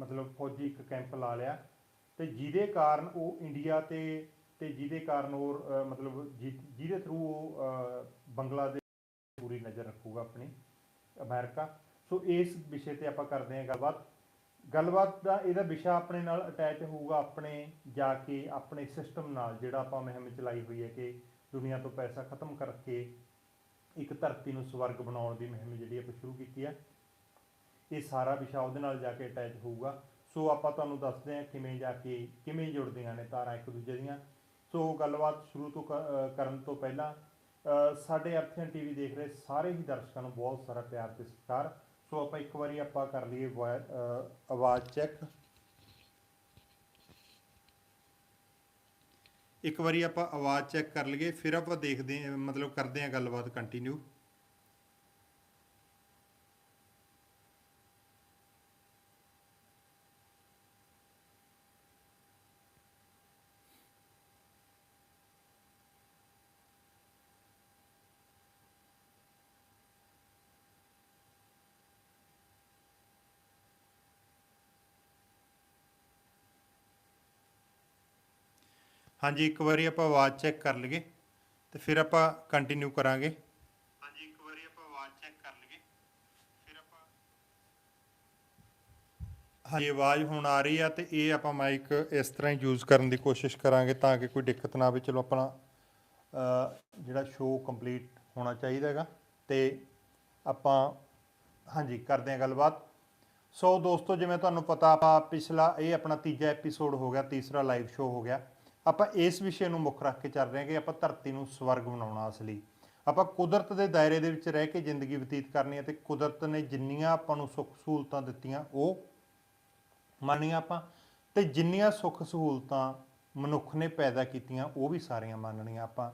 ਮਤਲਬ ਫੌਜੀ ਇੱਕ ਕੈਂਪ ਲਾ ਲਿਆ ਤੇ ਜਿਹਦੇ ਕਾਰਨ ਉਹ ਇੰਡੀਆ ਤੇ ਤੇ ਜਿਹਦੇ ਕਾਰਨ ਉਹ ਮਤਲਬ ਜਿ- ਜਿਹਦੇ ਥਰੂ ਉਹ ਬੰਗਲਾਦੇਸ਼ ਪੂਰੀ ਨਜ਼ਰ ਰੱਖੂਗਾ ਆਪਣੀ, ਅਮਰੀਕਾ। ਸੋ ਇਸ ਵਿਸ਼ੇ ਤੇ ਆਪਾਂ ਕਰਦੇ ਹਾਂ ਗੱਲਬਾਤ। ਗੱਲਬਾਤ ਦਾ ਇਹਦਾ ਵਿਸ਼ਾ ਆਪਣੇ ਨਾਲ ਅਟੈਚ ਹੋਊਗਾ ਆਪਣੇ, ਜਾ ਕੇ ਆਪਣੇ ਸਿਸਟਮ ਨਾਲ, ਜਿਹੜਾ ਆਪਾਂ ਮੁਹਿੰਮ ਚਲਾਈ ਹੋਈ ਹੈ ਕਿ ਦੁਨੀਆ ਤੋਂ ਪੈਸਾ ਖਤਮ ਕਰਕੇ ਇੱਕ ਧਰਤੀ ਨੂੰ ਸਵਰਗ ਬਣਾਉਣ ਦੀ ਮੁਹਿੰਮ ਜਿਹੜੀ ਆਪਾਂ ਸ਼ੁਰੂ ਕੀਤੀ ਹੈ। ਇਹ ਸਾਰਾ ਵਿਸ਼ਾ ਉਹਦੇ ਨਾਲ ਜਾ ਕੇ ਅਟੈਚ ਹੋਊਗਾ। ਸੋ ਆਪਾਂ ਤੁਹਾਨੂੰ ਦੱਸਦੇ ਹਾਂ ਕਿਵੇਂ ਜਾ ਕੇ, ਕਿਵੇਂ ਜੁੜਦੀਆਂ ਨੇ ਤਾਰਾਂ ਇੱਕ ਦੂਜੇ ਦੀਆਂ। ਸੋ ਗੱਲਬਾਤ ਸ਼ੁਰੂ ਤੋਂ ਕ- ਕਰਨ ਤੋਂ ਪਹਿਲਾਂ, ਅਹ, ਸਾਡੇ ਅਰਥਿਆਂ ਟੀਵੀ ਦੇਖ ਰਹੇ ਸਾਰੇ ਹੀ ਦਰਸ਼ਕਾਂ ਨੂੰ ਬਹੁਤ ਸਾਰਾ ਪਿਆਰ ਤੇ ਸਤਿਕਾਰ। ਸੋ ਆਪਾਂ ਇੱਕ ਵਾਰੀ ਆਪਾਂ ਕਰ ਲਈਏ ਵੋਇ- ਆਵਾਜ਼ ਚੈੱਕ। ਇੱਕ ਵਾਰੀ ਆਪਾਂ ਆਵਾਜ਼ ਚੈੱਕ ਕਰ ਲਈਏ, ਫਿਰ ਆਪਾਂ ਦੇਖਦੇ ਹਾਂ, ਮਤਲਬ ਕਰਦੇ ਹਾਂ ਗੱਲਬਾਤ ਕੰਟੀਨਿਊ ਹਾਂਜੀ, ਇੱਕ ਵਾਰੀ ਆਪਾਂ ਆਵਾਜ਼ ਚੈੱਕ ਕਰ ਲਈਏ ਤੇ ਫਿਰ ਆਪਾਂ ਕੰਟੀਨਿਊ ਕਰਾਂਗੇ। ਹਾਂਜੀ, ਇੱਕ ਵਾਰੀ ਆਪਾਂ ਆਵਾਜ਼ ਚੈੱਕ ਕਰ ਲਈਏ, ਫਿਰ ਆਪਾਂ ਹਾਂਜੀ, ਆਵਾਜ਼ ਹੁਣ ਆ ਰਹੀ ਆ ਤੇ ਇਹ ਆਪਾਂ ਮਾਈਕ ਇਸ ਤਰ੍ਹਾਂ ਹੀ ਯੂਜ਼ ਕਰਨ ਦੀ ਕੋਸ਼ਿਸ਼ ਕਰਾਂਗੇ ਤਾਂ ਕਿ ਕੋਈ ਦਿੱਕਤ ਨਾ ਆਵੇ। ਚਲੋ ਆਪਣਾ ਜਿਹੜਾ ਸ਼ੋਅ ਕੰਪਲੀਟ ਹੋਣਾ ਚਾਹੀਦਾ ਹੈਗਾ ਤੇ ਆਪਾਂ ਹਾਂਜੀ, ਕਰਦੇ ਹਾਂ ਗੱਲਬਾਤ। ਸੋ ਦੋਸਤੋ, ਜਿਵੇਂ ਤੁਹਾਨੂੰ ਪਤਾ, ਆਪਾਂ ਪਿਛਲਾ ਇਹ ਆਪਣਾ ਤੀਜਾ ਐਪੀਸੋਡ ਹੋ ਗਿਆ, ਤੀਸਰਾ ਲਾਈਵ ਸ਼ੋਅ ਹੋ ਗਿਆ। ਆਪਾਂ ਇਸ ਵਿਸ਼ੇ ਨੂੰ ਮੁੱਖ ਰੱਖ ਕੇ ਚੱਲ ਰਹੇ ਹਾਂ ਕਿ ਆਪਾਂ ਧਰਤੀ ਨੂੰ ਸਵਰਗ ਬਣਾਉਣਾ ਅਸਲੀ। ਆਪਾਂ ਕੁਦਰਤ ਦੇ ਦਾਇਰੇ ਦੇ ਵਿੱਚ ਰਹਿ ਕੇ ਜ਼ਿੰਦਗੀ ਬਤੀਤ ਕਰਨੀ ਹੈ ਤੇ ਕੁਦਰਤ ਨੇ ਜਿੰਨੀਆਂ ਆਪਾਂ ਨੂੰ ਸੁੱਖ ਸਹੂਲਤਾਂ ਦਿੱਤੀਆਂ, ਉਹ ਮੰਨੀਆਂ ਆਪਾਂ ਤੇ ਜਿੰਨੀਆਂ ਸੁੱਖ ਸਹੂਲਤਾਂ ਮਨੁੱਖ ਨੇ ਪੈਦਾ ਕੀਤੀਆਂ, ਉਹ ਵੀ ਸਾਰੀਆਂ ਮੰਨਣੀਆਂ ਆਪਾਂ।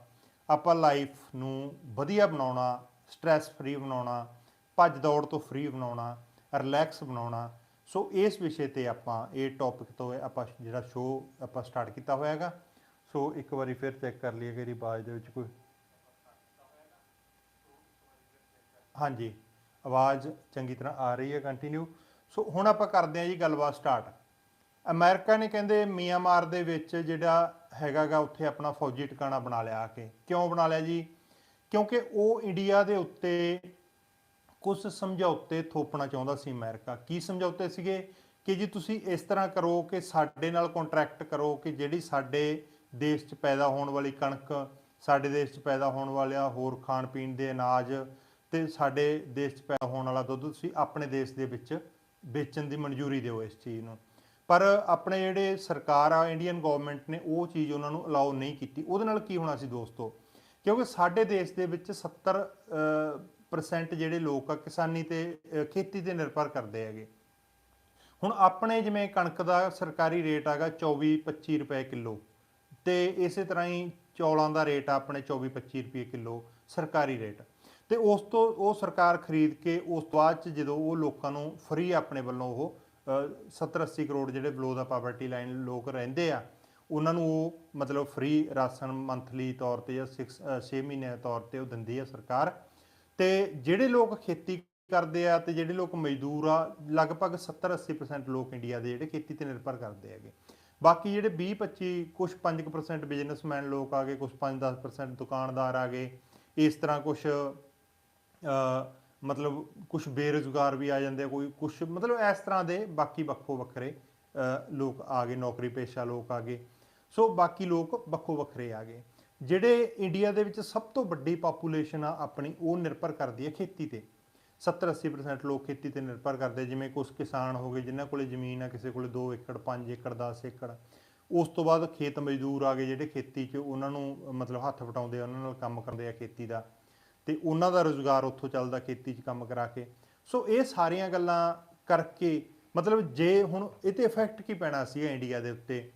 ਆਪਾਂ ਲਾਈਫ ਨੂੰ ਵਧੀਆ ਬਣਾਉਣਾ ਸਟ੍ਰੈਸ ਫ੍ਰੀ ਬਣਾਉਣਾ, ਭੱਜ ਦੌੜ ਤੋਂ ਫ੍ਰੀ ਬਣਾਉਣਾ ਰਿਲੈਕਸ ਬਣਾਉਣਾ ਸੋ ਇਸ ਵਿਸ਼ੇ ਤੇ ਆਪਾਂ ਇਹ ਟੌਪਿਕ ਤੋਂ ਆਪਾਂ ਜਿਹੜਾ ਸ਼ੋਅ ਆਪਾਂ ਸਟਾਰਟ ਕੀਤਾ ਹੋਇਆ ਹੈਗਾ ਸੋ ਇੱਕ ਵਾਰੀ ਫਿਰ ਚੈੱਕ ਕਰ ਲਈਏ ਕਿ ਰਿਵਾਜ਼ ਦੇ ਵਿੱਚ ਕੋਈ ਹਾਂਜੀ, ਆਵਾਜ਼ ਚੰਗੀ ਤਰ੍ਹਾਂ ਆ ਰਹੀ ਹੈ ਕੰਟੀਨਿਊ ਸੋ ਹੁਣ ਆਪਾਂ ਕਰਦੇ ਹਾਂ ਜੀ ਗੱਲਬਾਤ ਸਟਾਰਟ ਅਮਰੀਕਾ ਨੇ ਕਹਿੰਦੇ ਮੀਆਂਮਾਰ ਦੇ ਵਿੱਚ ਜਿਹੜਾ ਹੈਗਾਗਾ, ਉੱਥੇ ਆਪਣਾ ਫੌਜੀ ਟਿਕਾਣਾ ਬਣਾ ਲਿਆ ਆ ਕੇ। ਕਿਉਂ ਬਣਾ ਲਿਆ ਜੀ? ਕਿਉਂਕਿ ਉਹ ਇੰਡੀਆ ਦੇ ਉੱਤੇ ਕੁਝ ਸਮਝੌਤੇ ਥੋਪਣਾ ਚਾਹੁੰਦਾ ਸੀ ਅਮਰੀਕਾ। ਕੀ ਸਮਝੌਤੇ ਸੀਗੇ? ਕਿ ਜੀ ਤੁਸੀਂ ਇਸ ਤਰ੍ਹਾਂ ਕਰੋ ਕਿ ਸਾਡੇ ਨਾਲ ਕੰਟਰੈਕਟ ਕਰੋ ਕਿ ਜਿਹੜੀ ਸਾਡੇ ਦੇਸ਼ 'ਚ ਪੈਦਾ ਹੋਣ ਵਾਲੀ ਕਣਕ, ਸਾਡੇ ਦੇਸ਼ 'ਚ ਪੈਦਾ ਹੋਣ ਵਾਲਿਆ ਹੋਰ ਖਾਣ ਪੀਣ ਦੇ ਅਨਾਜ ਤੇ ਸਾਡੇ ਦੇਸ਼ 'ਚ ਪੈਦਾ ਹੋਣ ਵਾਲਾ ਦੁੱਧ ਤੁਸੀਂ ਆਪਣੇ ਦੇਸ਼ ਦੇ ਵਿੱਚ ਵੇਚਣ ਦੀ ਮਨਜ਼ੂਰੀ ਦਿਓ ਇਸ ਚੀਜ਼ ਨੂੰ। ਪਰ ਆਪਣੇ ਜਿਹੜੇ ਸਰਕਾਰ ਆ ਇੰਡੀਅਨ ਗਵਰਨਮੈਂਟ ਨੇ ਉਹ ਚੀਜ਼ ਉਹਨਾਂ ਨੂੰ ਅਲਾਉ ਨਹੀਂ ਕੀਤੀ। ਉਹਦੇ ਨਾਲ ਕੀ ਹੋਣਾ ਸੀ ਦੋਸਤੋ? ਕਿਉਂਕਿ ਸਾਡੇ ਦੇਸ਼ ਦੇ ਵਿੱਚ 70 ਅ, percent ਜਿਹੜੇ ਲੋਕ ਆ ਕਿਸਾਨੀ ਤੇ ਖੇਤੀ ਤੇ ਨਿਰਭਰ ਕਰਦੇ ਹੈਗੇ। ਹੁਣ ਆਪਣੇ ਜਿਵੇਂ ਕਣਕ ਦਾ ਸਰਕਾਰੀ ਰੇਟ ਹੈਗਾ 24 25 ਰੁਪਏ ਕਿਲੋ ਤੇ ਇਸੇ ਤਰ੍ਹਾਂ ਹੀ ਚੌਲਾਂ ਦਾ ਰੇਟ ਆ ਆਪਣੇ 24 25 ਰੁਪਏ ਕਿਲੋ ਸਰਕਾਰੀ ਰੇਟ। ਤੇ ਉਸ ਤੋਂ ਉਹ ਸਰਕਾਰ ਖਰੀਦ ਕੇ ਉਸ ਤੋਂ ਬਾਅਦ ਚ ਜਦੋਂ ਉਹ ਲੋਕਾਂ ਨੂੰ ਫ੍ਰੀ ਆਪਣੇ ਵੱਲੋਂ ਉਹ 70 80 ਕਰੋੜ ਜਿਹੜੇ ਬਲੋ ਦਾ ਪਾਵਰਟੀ ਲਾਈਨ ਲੋਕ ਰਹਿੰਦੇ ਆ ਉਹਨਾਂ ਨੂੰ ਉਹ ਮਤਲਬ ਫ੍ਰੀ ਰਾਸ਼ਨ ਮੰਥਲੀ ਤੌਰ ਤੇ ਜਾਂ 6 ਮਹੀਨੇ ਦੇ ਤੌਰ ਤੇ ਉਹ ਦਿੰਦੀ ਆ ਸਰਕਾਰ। ਤੇ ਜਿਹੜੇ ਲੋਕ ਖੇਤੀ ਕਰਦੇ ਆ ਤੇ ਜਿਹੜੇ ਲੋਕ ਮਜ਼ਦੂਰ ਆ, ਲਗਭਗ 70-80% ਲੋਕ ਇੰਡੀਆ ਦੇ ਜਿਹੜੇ ਖੇਤੀ ਤੇ ਨਿਰਭਰ ਕਰਦੇ ਹੈਗੇ। ਬਾਕੀ ਜਿਹੜੇ 20-25 ਕੁਝ 5% ਬਿਜ਼ਨਸਮੈਨ ਲੋਕ ਆ ਗਏ ਕੁਝ 5-10% ਦੁਕਾਨਦਾਰ ਆ ਗਏ। ਇਸ ਤਰ੍ਹਾਂ ਕੁਝ ਮਤਲਬ ਕੁਝ ਬੇਰੁਜ਼ਗਾਰ ਵੀ ਆ ਜਾਂਦੇ ਆ, ਕੋਈ ਕੁਝ ਮਤਲਬ ਇਸ ਤਰ੍ਹਾਂ ਦੇ ਬਾਕੀ ਵੱਖੋ ਵੱਖਰੇ ਲੋਕ ਆ ਗਏ, ਨੌਕਰੀ ਪੇਸ਼ਾ ਲੋਕ ਆ ਗਏ। ਸੋ ਬਾਕੀ ਲੋਕ ਵੱਖੋ ਵੱਖਰੇ ਆ ਗਏ। ਜਿਹੜੇ ਇੰਡੀਆ ਦੇ ਵਿੱਚ ਸਭ ਤੋਂ ਵੱਡੀ ਪਾਪੂਲੇਸ਼ਨ ਆ ਆਪਣੀ, ਉਹ ਨਿਰਭਰ ਕਰਦੀ ਹੈ ਖੇਤੀ ਤੇ। 70-80% ਲੋਕ ਖੇਤੀ ਤੇ ਨਿਰਭਰ ਕਰਦੇ, ਜਿਵੇਂ ਕੁਝ ਕਿਸਾਨ ਹੋ ਗਏ, ਜਿਨ੍ਹਾਂ ਕੋਲੇ ਜ਼ਮੀਨ ਆ, ਕਿਸੇ ਕੋਲੇ 2 ਏਕੜ 5 ਏਕੜ 10 ਏਕੜ। ਉਸ ਤੋਂ ਬਾਅਦ ਖੇਤ ਮਜ਼ਦੂਰ ਆ ਗਏ ਜਿਹੜੇ ਖੇਤੀ 'ਚ, ਉਹਨਾਂ ਨੂੰ ਮਤਲਬ ਹੱਥ ਵਟਾਉਂਦੇ ਆ, ਉਹਨਾਂ ਨਾਲ ਕੰਮ ਕਰਦੇ ਆ ਖੇਤੀ ਦਾ। ਤੇ ਉਹਨਾਂ ਦਾ ਰੋਜ਼ਗਾਰ ਉੱਥੋਂ ਚੱਲਦਾ ਖੇਤੀ 'ਚ ਕੰਮ ਕਰਾ ਕੇ। ਸੋ ਇਹ ਸਾਰੀਆਂ ਗੱਲਾਂ ਕਰਕੇ, ਮਤਲਬ ਜੇ ਹੁਣ, ਇਹ ਤੇ ਇਫੈਕਟ ਕੀ ਪੈਣਾ ਸੀ ਇੰਡੀਆ ਦੇ ਉੱਤੇ?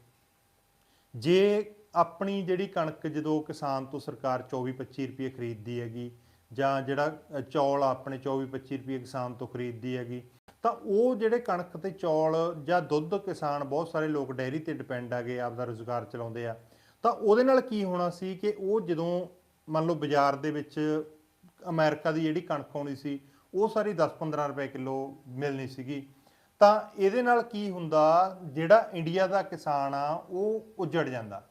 ਜੇ ਆਪਣੀ ਜਿਹੜੀ ਕਣਕ ਜਦੋਂ ਕਿਸਾਨ ਤੋਂ ਸਰਕਾਰ 24-25 ਰੁਪਏ ਖਰੀਦਦੀ ਹੈਗੀ, ਜਾਂ ਜਿਹੜਾ ਚੌਲ ਆਪਣੇ 24-25 ਰੁਪਏ ਕਿਸਾਨ ਤੋਂ ਖਰੀਦਦੀ ਹੈਗੀ, ਤਾਂ ਉਹ ਜਿਹੜੇ ਕਣਕ ਤੇ ਚੌਲ ਜਾਂ ਦੁੱਧ ਕਿਸਾਨ, ਬਹੁਤ ਸਾਰੇ ਲੋਕ ਡੈਰੀ ਤੇ ਡਿਪੈਂਡ ਹੈਗੇ, ਆਪਦਾ ਰੋਜ਼ਗਾਰ ਚਲਾਉਂਦੇ ਆ, ਤਾਂ ਉਹਦੇ ਨਾਲ ਕੀ ਹੋਣਾ ਸੀ ਕਿ ਉਹ ਜਦੋਂ ਮੰਨ ਲਓ ਬਾਜ਼ਾਰ ਦੇ ਵਿੱਚ ਅਮਰੀਕਾ ਦੀ ਜਿਹੜੀ ਕਣਕ ਆਉਣੀ ਸੀ, ਉਹ ਸਾਰੀ 10-15 ਰੁਪਏ ਕਿਲੋ ਮਿਲਣੀ ਸੀਗੀ, ਤਾਂ ਇਹਦੇ ਨਾਲ ਕੀ ਹੁੰਦਾ, ਜਿਹੜਾ ਇੰਡੀਆ ਦਾ ਕਿਸਾਨ ਆ, ਉਹ ਉੱਜੜ ਜਾਂਦਾ।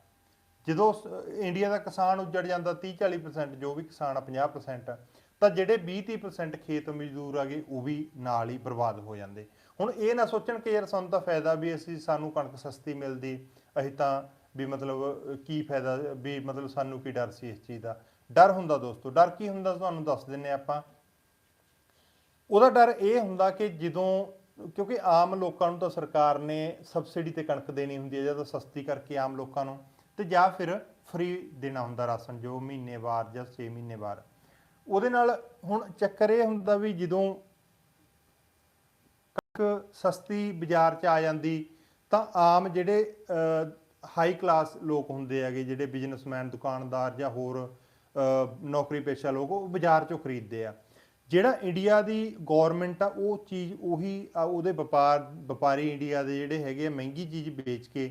ਜਦੋਂ ਸ- ਇੰਡੀਆ ਦਾ ਕਿਸਾਨ ਉੱਜੜ ਜਾਂਦਾ 30 40% ਜੋ ਵੀ ਕਿਸਾਨ ਆ 50% ਤਾਂ ਜਿਹੜੇ 20 30% ਖੇਤ ਮਜ਼ਦੂਰ ਆਗੇ ਉਹ ਵੀ ਨਾਲ ਹੀ ਬਰਬਾਦ ਹੋ ਜਾਂਦੇ। ਹੁਣ ਇਹ ਨਾ ਸੋਚਣ ਕਿ ਯਾਰ ਸਾਨੂੰ ਤਾਂ ਫਾਇਦਾ ਵੀ ਅਸੀਂ ਸਾਨੂੰ ਕਣਕ ਸਸਤੀ ਮਿਲਦੀ ਅਸੀਂ ਤਾਂ ਵੀ ਮਤਲਬ ਅਹ, ਕੀ ਫਾਇਦਾ ਵੀ ਮਤਲਬ ਸਾਨੂੰ ਕੀ ਡਰ ਸੀ ਇਸ ਚੀਜ਼ ਦਾ। ਡਰ ਹੁੰਦਾ ਦੋਸਤੋ ਡਰ ਕੀ ਹੁੰਦਾ ਤੁਹਾਨੂੰ ਦੱਸ ਦਿੰਨੇ ਆਪਾਂ। ਉਹਦਾ ਡਰ ਇਹ ਹੁੰਦਾ ਕਿ ਜਦੋਂ ਕਿਉਂਕਿ ਆਮ ਲੋਕਾਂ ਨੂੰ ਤਾਂ ਸਰਕਾਰ ਨੇ ਸਬਸਿਡੀ ਤੇ ਕਣਕ ਦੇਣੀ ਹੁੰਦੀ ਹੈ ਜਦੋਂ ਸਸਤੀ ਕਰਕੇ ਆਮ ਲੋਕਾਂ ਨੂੰ। ਤੇ ਜਾਂ ਫਿਰ ਫ੍ਰੀ ਦੇਣਾ ਹੁੰਦਾ ਰਾਸ਼ਨ, ਜੋ ਮਹੀਨੇ ਬਾਅਦ ਜਾਂ 6 ਮਹੀਨੇ ਬਾਅਦ। ਉਹਦੇ ਨਾਲ ਹੁਣ ਚੱਕਰ ਇਹ ਹੁੰਦਾ ਵੀ ਜਦੋਂ ਕਣਕ ਸਸਤੀ ਬਾਜ਼ਾਰ 'ਚ ਆ ਜਾਂਦੀ, ਤਾਂ ਆਮ ਜਿਹੜੇ ਹਾਈ ਕਲਾਸ ਲੋਕ ਹੁੰਦੇ ਹੈਗੇ, ਜਿਹੜੇ ਬਿਜ਼ਨਸਮੈਨ ਦੁਕਾਨਦਾਰ ਜਾਂ ਹੋਰ ਨੌਕਰੀ ਪੇਸ਼ਾ ਲੋਕ, ਉਹ ਬਾਜ਼ਾਰ 'ਚੋਂ ਖਰੀਦਦੇ ਆ। ਜਿਹੜਾ ਇੰਡੀਆ ਦੀ ਗਵਰਨਮੈਂਟ ਆ, ਉਹ ਚੀਜ਼ ਉਹੀ ਉਹਦੇ ਵਪਾਰ, ਵਪਾਰੀ ਇੰਡੀਆ ਦੇ ਜਿਹੜੇ ਹੈਗੇ ਆ, ਮਹਿੰਗੀ ਚੀਜ਼ ਵੇਚ ਕੇ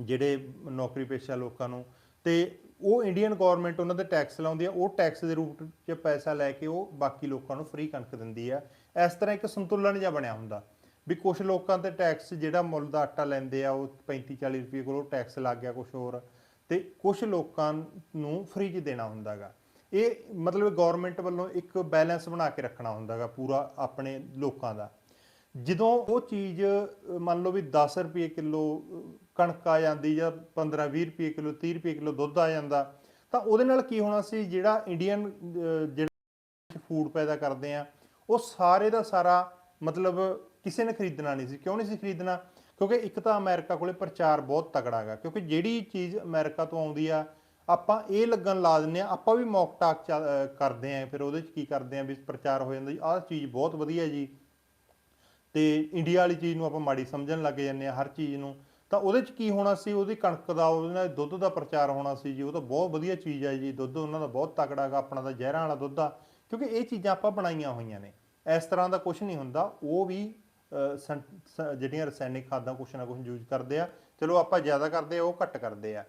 ਜਿਹੜੇ ਨੌਕਰੀ ਪੇਸ਼ਾ ਲੋਕਾਂ ਨੂੰ, ਤੇ ਉਹ ਇੰਡੀਅਨ ਗਵਰਨਮੈਂਟ ਉਹਨਾਂ ਦੇ ਟੈਕਸ ਲਾਉਂਦੀ ਆ, ਉਹ ਟੈਕਸ ਦੇ ਰੂਪ 'ਚ ਪੈਸਾ ਲੈ ਕੇ ਉਹ ਬਾਕੀ ਲੋਕਾਂ ਨੂੰ ਫ੍ਰੀ ਕਣਕ ਦਿੰਦੀ ਆ। ਇਸ ਤਰ੍ਹਾਂ ਇੱਕ ਸੰਤੁਲਨ ਜਿਹਾ ਬਣਿਆ ਹੁੰਦਾ, ਵੀ ਕੁਝ ਲੋਕਾਂ ਤੇ ਟੈਕਸ ਜਿਹੜਾ ਮੁੱਲ ਦਾ ਆਟਾ ਲੈਂਦੇ ਆ, ਉਹ 35 40 ਰੁਪਏ ਕੋਲੋਂ ਟੈਕਸ ਲੱਗ ਗਿਆ ਕੁਝ ਹੋਰ, ਤੇ ਕੁਝ ਲੋਕਾਂ ਨੂੰ ਫ੍ਰੀ 'ਚ ਦੇਣਾ ਹੁੰਦਾਗਾ ਇਹ ਮਤਲਬ ਗਵਰਨਮੈਂਟ ਵੱਲੋਂ ਇੱਕ ਬੈਲੈਂਸ ਬਣਾ ਕੇ ਰੱਖਣਾ ਹੁੰਦਾਗਾ ਪੂਰਾ ਆਪਣੇ ਲੋਕਾਂ ਦਾ। ਜਦੋਂ ਉਹ ਚੀਜ਼, ਮੰਨ ਲਓ ਵੀ 10 ਰੁਪਏ ਕਿਲੋ ਕਣਕ ਆ ਜਾਂਦੀ ਜਾਂ 15 20 ਰੁਪਏ ਕਿਲੋ 30 ਰੁਪਏ ਕਿਲੋ ਦੁੱਧ ਆ ਜਾਂਦਾ, ਤਾਂ ਉਹਦੇ ਨਾਲ ਕੀ ਹੋਣਾ ਸੀ, ਜਿਹੜਾ ਇੰਡੀਅਨ ਜਿਹੜਾ ਫੂਡ ਪੈਦਾ ਕਰਦੇ ਆ, ਉਹ ਸਾਰੇ ਦਾ ਸਾਰਾ ਮਤਲਬ ਕਿਸੇ ਨੇ ਖਰੀਦਣਾ ਨਹੀਂ ਸੀ। ਕਿਉਂ ਨਹੀਂ ਸੀ ਖਰੀਦਣਾ? ਕਿਉਂਕਿ ਇੱਕ ਤਾਂ ਅਮਰੀਕਾ ਕੋਲੇ ਪ੍ਰਚਾਰ ਬਹੁਤ ਤਕੜਾ ਹੈਗਾ, ਕਿਉਂਕਿ ਜਿਹੜੀ ਚੀਜ਼ ਅਮਰੀਕਾ ਤੋਂ ਆਉਂਦੀ ਆ, ਆਪਾਂ ਇਹ ਲੱਗਣ ਲਾ ਦਿੰਨੇ ਆ, ਆਪਾਂ ਵੀ ਮੌਕ ਟਾਕ ਚੱਲ- ਕਰਦੇ ਆ, ਫਿਰ ਉਹਦੇ ਚ ਕੀ ਕਰਦੇ ਆ, ਵੀ ਪ੍ਰਚਾਰ ਹੋ ਜਾਂਦਾ ਜੀ, ਆਹ ਚੀਜ਼ ਬਹੁਤ ਵਧੀਆ ਜੀ। ਤੇ ਇੰਡੀਆ ਵਾਲੀ ਚੀਜ਼ ਨੂੰ ਆਪਾਂ ਮਾੜੀ ਸਮਝਣ ਲੱਗ ਜਾਂਦੇ ਆ, ਹਰ ਚੀਜ਼ ਨੂੰ। ਤਾਂ ਉਹਦੇ ਚ ਕੀ ਹੋਣਾ ਸੀ? ਉਹਦੀ ਕਣਕ ਦਾ, ਉਹਦੇ ਨਾਲ ਦੁੱਧ ਦਾ ਪ੍ਰਚਾਰ ਹੋਣਾ ਸੀ ਜੀ। ਉਹ ਤਾਂ ਬਹੁਤ ਵਧੀਆ ਚੀਜ਼ ਹੈ ਜੀ। ਦੁੱਧ ਉਹਨਾਂ ਦਾ ਬਹੁਤ ਤਕੜਾ ਹੈਗਾ, ਆਪਣਾ ਤਾਂ ਜ਼ਹਿਰਾਂ ਵਾਲਾ ਦੁੱਧ ਆ। ਕਿਉਂਕਿ ਇਹ ਚੀਜ਼ਾਂ ਆਪਾਂ ਬਣਾਈਆਂ ਹੋਈਆਂ ਨੇ। ਇਸ ਤਰ੍ਹਾਂ ਦਾ ਕੁਝ ਨਹੀਂ ਹੁੰਦਾ। ਉਹ ਵੀ ਸੰ- ਜਿਹੜੀਆਂ ਰਸਾਇਣਿਕ ਖਾਦਾਂ ਕੁਛ ਨਾ ਕੁਛ ਯੂਜ਼ ਕਰਦੇ ਆ। ਚਲੋ ਆਪਾਂ ਜ਼ਿਆਦਾ ਕਰਦੇ ਆ, ਉਹ ਘੱਟ ਕਰਦੇ ਆ।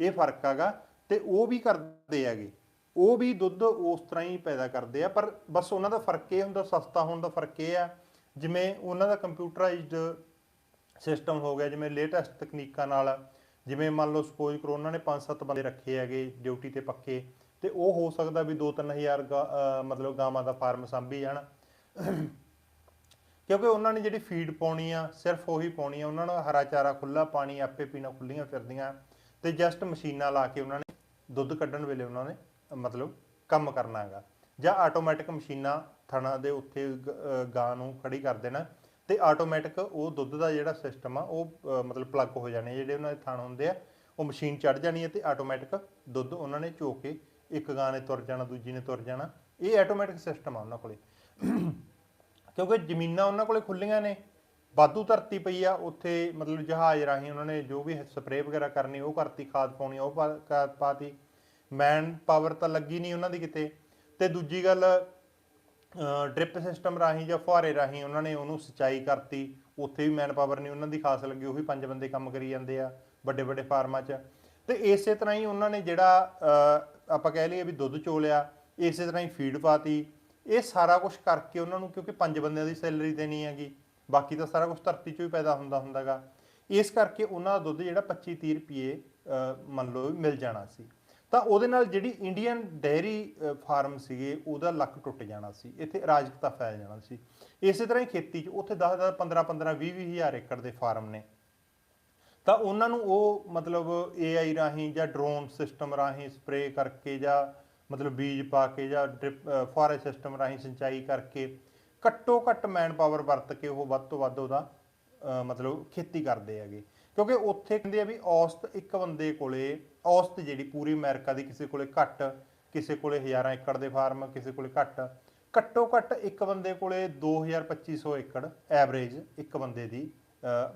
ਇਹ ਫ਼ਰਕ ਹੈਗਾ ਤੇ ਉਹ ਵੀ ਕਰਦੇ ਹੈਗੇ। ਉਹ ਵੀ ਦੁੱਧ ਉਸ ਤਰ੍ਹਾਂ ਹੀ ਪੈਦਾ ਕਰਦੇ ਆ। ਪਰ ਬਸ ਉਹਨਾਂ ਦਾ ਫ਼ਰਕ ਇਹ ਹੁੰਦਾ, ਸਸਤਾ ਹੋਣ ਦਾ ਫ਼ਰਕ ਇਹ ਆ। ਜਿਵੇਂ ਉਹਨਾਂ ਦਾ ਕੰਪਿਊਟਰਾਈਜ਼ਡ ਸਿਸਟਮ ਹੋ ਗਿਆ ਜਿਵੇਂ ਲੇਟੈਸਟ ਤਕਨੀਕਾਂ ਨਾਲ, ਜਿਵੇਂ ਮੰਨ ਲਓ ਸਪੋਜ਼ ਕਰੋਨਾ ਨੇ 5-7 ਬੰਦੇ ਰੱਖੇ ਹੈਗੇ ਡਿਊਟੀ ਤੇ ਪੱਕੇ, ਤੇ ਉਹ ਹੋ ਸਕਦਾ ਵੀ 2-3000 ਮਤਲਬ ਗਾਵਾਂ ਦਾ ਫਾਰਮ ਸੰਭੀ ਜਾਣ। ਕਿਉਂਕਿ ਉਹਨਾਂ ਨੇ ਜਿਹੜੀ ਫੀਡ ਪਾਉਣੀ ਆ, ਸਿਰਫ ਉਹੀ ਪਾਉਣੀ ਆ, ਉਹਨਾਂ ਨੂੰ ਹਰਾ ਚਾਰਾ ਖੁੱਲਾ ਪਾਣੀ, ਆਪੇ ਪੀਣਾ ਖੁੱਲੀਆਂ ਫਿਰਦੀਆਂ, ਤੇ ਜਸਟ ਮਸ਼ੀਨਾਂ ਲਾ ਕੇ ਉਹਨਾਂ ਨੇ ਦੁੱਧ ਕੱਢਣ ਵੇਲੇ ਉਹਨਾਂ ਨੇ, ਮਤਲਬ ਕੰਮ ਕਰਨਾ ਹੈਗਾ। ਜਾਂ ਆਟੋਮੈਟਿਕ ਮਸ਼ੀਨਾਂ ਥਣਾ ਦੇ ਉੱਤੇ ਗ- ਗਾਂ ਨੂੰ ਖੜੀ ਕਰ ਦੇਣਾ ਤੇ ਆਟੋਮੈਟਿਕ ਉਹ ਦੁੱਧ ਦਾ ਜਿਹੜਾ ਸਿਸਟਮ ਆ, ਉਹ ਮਤਲਬ ਪਲੱਗ ਹੋ ਜਾਣੇ ਜਿਹੜੇ ਉਹਨਾਂ ਦੇ ਥਣ ਹੁੰਦੇ ਆ, ਉਹ ਮਸ਼ੀਨ ਚੜ ਜਾਣੀ ਹੈ ਤੇ ਆਟੋਮੈਟਿਕ ਦੁੱਧ ਉਹਨਾਂ ਨੇ ਝੋ ਕੇ ਇੱਕ ਗਾਂ ਨੇ ਤੁਰ ਜਾਣਾ, ਦੂਜੀ ਨੇ ਤੁਰ ਜਾਣਾ, ਇਹ ਆਟੋਮੈਟਿਕ ਸਿਸਟਮ ਆ ਉਹਨਾਂ ਕੋਲੇ। ਕਿਉਂਕਿ ਜ਼ਮੀਨਾਂ ਉਹਨਾਂ ਕੋਲੇ ਖੁੱਲੀਆਂ ਨੇ, ਵਾਧੂ ਧਰਤੀ ਪਈ ਆ, ਉੱਥੇ ਮਤਲਬ ਜਹਾਜ਼ ਰਾਹੀਂ ਉਹਨਾਂ ਨੇ ਜੋ ਵੀ ਸਪਰੇਅ ਵਗੈਰਾ ਕਰਨੀ, ਉਹ ਕਰਤੀ, ਖਾਦ ਪਾਉਣੀ, ਉਹ ਪਾ- ਕਾ- ਪਾਤੀ। ਮੈਨ ਪਾਵਰ ਤਾਂ ਲੱਗੀ ਨਹੀਂ ਉਹਨਾਂ ਦੀ ਕਿਤੇ। ਤੇ ਦੂਜੀ ਗੱਲ ਡ੍ਰਿਪ ਸਿਸਟਮ ਰਾਹੀਂ ਜਾਂ ਫੁਹਾਰੇ ਰਾਹੀਂ ਉਹਨਾਂ ਨੇ ਉਹਨੂੰ ਸਿੰਚਾਈ ਕਰਤੀ, ਉੱਥੇ ਵੀ ਮੈਨ ਪਾਵਰ ਨਹੀਂ ਉਹਨਾਂ ਦੀ ਖਾਸ ਲੱਗੀ, ਉਹ ਵੀ ਪੰਜ ਬੰਦੇ ਕੰਮ ਕਰੀ ਜਾਂਦੇ ਆ, ਵੱਡੇ ਵੱਡੇ ਫਾਰਮਾਂ 'ਚ। ਤੇ ਇਸੇ ਤਰ੍ਹਾਂ ਹੀ ਉਹਨਾਂ ਨੇ ਜਿਹੜਾ ਆਪਾਂ ਕਹਿ ਲਈਏ ਵੀ ਦੁੱਧ ਚੋਲਿਆ, ਇਸੇ ਤਰ੍ਹਾਂ ਹੀ ਫੀਡ ਪਾਤੀ। ਇਹ ਸਾਰਾ ਕੁਝ ਕਰਕੇ ਉਹਨਾਂ ਨੂੰ, ਕਿਉਂਕਿ ਪੰਜ ਬੰਦਿਆਂ ਦੀ ਸੈਲਰੀ ਦੇਣੀ ਹੈਗੀ, ਬਾਕੀ ਤਾਂ ਸਾਰਾ ਕੁਝ ਧਰਤੀ 'ਚੋਂ ਹੀ ਪੈਦਾ ਹੁੰਦਾ ਹੁੰਦਾਗਾ। ਇਸ ਕਰਕੇ ਉਹਨਾਂ ਦਾ ਦੁੱਧ ਜਿਹੜਾ 25 30 ਰੁਪਏ ਮੰਨ ਲਓ ਮਿਲ ਜਾਣਾ ਸੀ। ਤਾਂ ਉਹਦੇ ਨਾਲ ਜਿਹੜੀ ਇੰਡੀਅਨ ਡੇਅਰੀ ਫਾਰਮ ਸੀਗੇ, ਉਹਦਾ ਲੱਕ ਟੁੱਟ ਜਾਣਾ ਸੀ, ਇੱਥੇ ਅਰਾਜਕਤਾ ਫੈਲ ਜਾਣਾ ਸੀ। ਇਸੇ ਤਰ੍ਹਾਂ ਹੀ ਖੇਤੀ 'ਚ, ਉੱਥੇ 10 10 15 15 20 20 ਹਜ਼ਾਰ ਏਕੜ ਦੇ ਫਾਰਮ ਨੇ। ਤਾਂ ਉਹਨਾਂ ਨੂੰ ਉਹ ਮਤਲਬ AI ਰਾਹੀਂ ਜਾਂ ਡਰੋਨ ਸਿਸਟਮ ਰਾਹੀਂ ਸਪਰੇਅ ਕਰਕੇ ਜਾਂ ਮਤਲਬ ਬੀਜ ਪਾ ਕੇ ਜਾਂ ਡ੍ਰਿਪ ਫੋਰੈਸਟ ਸਿਸਟਮ ਰਾਹੀਂ ਸਿੰਚਾਈ ਕਰਕੇ ਘੱਟੋ ਘੱਟ ਮੈਨ ਪਾਵਰ ਵਰਤ ਕੇ ਉਹ ਵੱਧ ਤੋਂ ਵੱਧ ਉਹਦਾ ਮਤਲਬ ਖੇਤੀ ਕਰਦੇ ਹੈਗੇ। ਕਿਉਂਕਿ ਉੱਥੇ ਕਹਿੰਦੇ ਆ ਵੀ ਔਸਤ ਇੱਕ ਬੰਦੇ ਕੋਲੇ, ਔਸਤ ਜਿਹੜੀ ਪੂਰੀ ਅਮਰੀਕਾ ਦੀ ਕਿਸੇ ਕੋਲੇ ਘੱਟ, ਕਿਸੇ ਕੋਲੇ ਹਜ਼ਾਰਾਂ ਏਕੜ ਦੇ ਫਾਰਮ, ਕਿਸੇ ਕੋਲੇ ਘੱਟ, ਘੱਟੋ ਘੱਟ ਇੱਕ ਬੰਦੇ ਕੋਲੇ 2000 2500 ਏਕੜ ਐਵਰੇਜ ਇੱਕ ਬੰਦੇ ਦੀ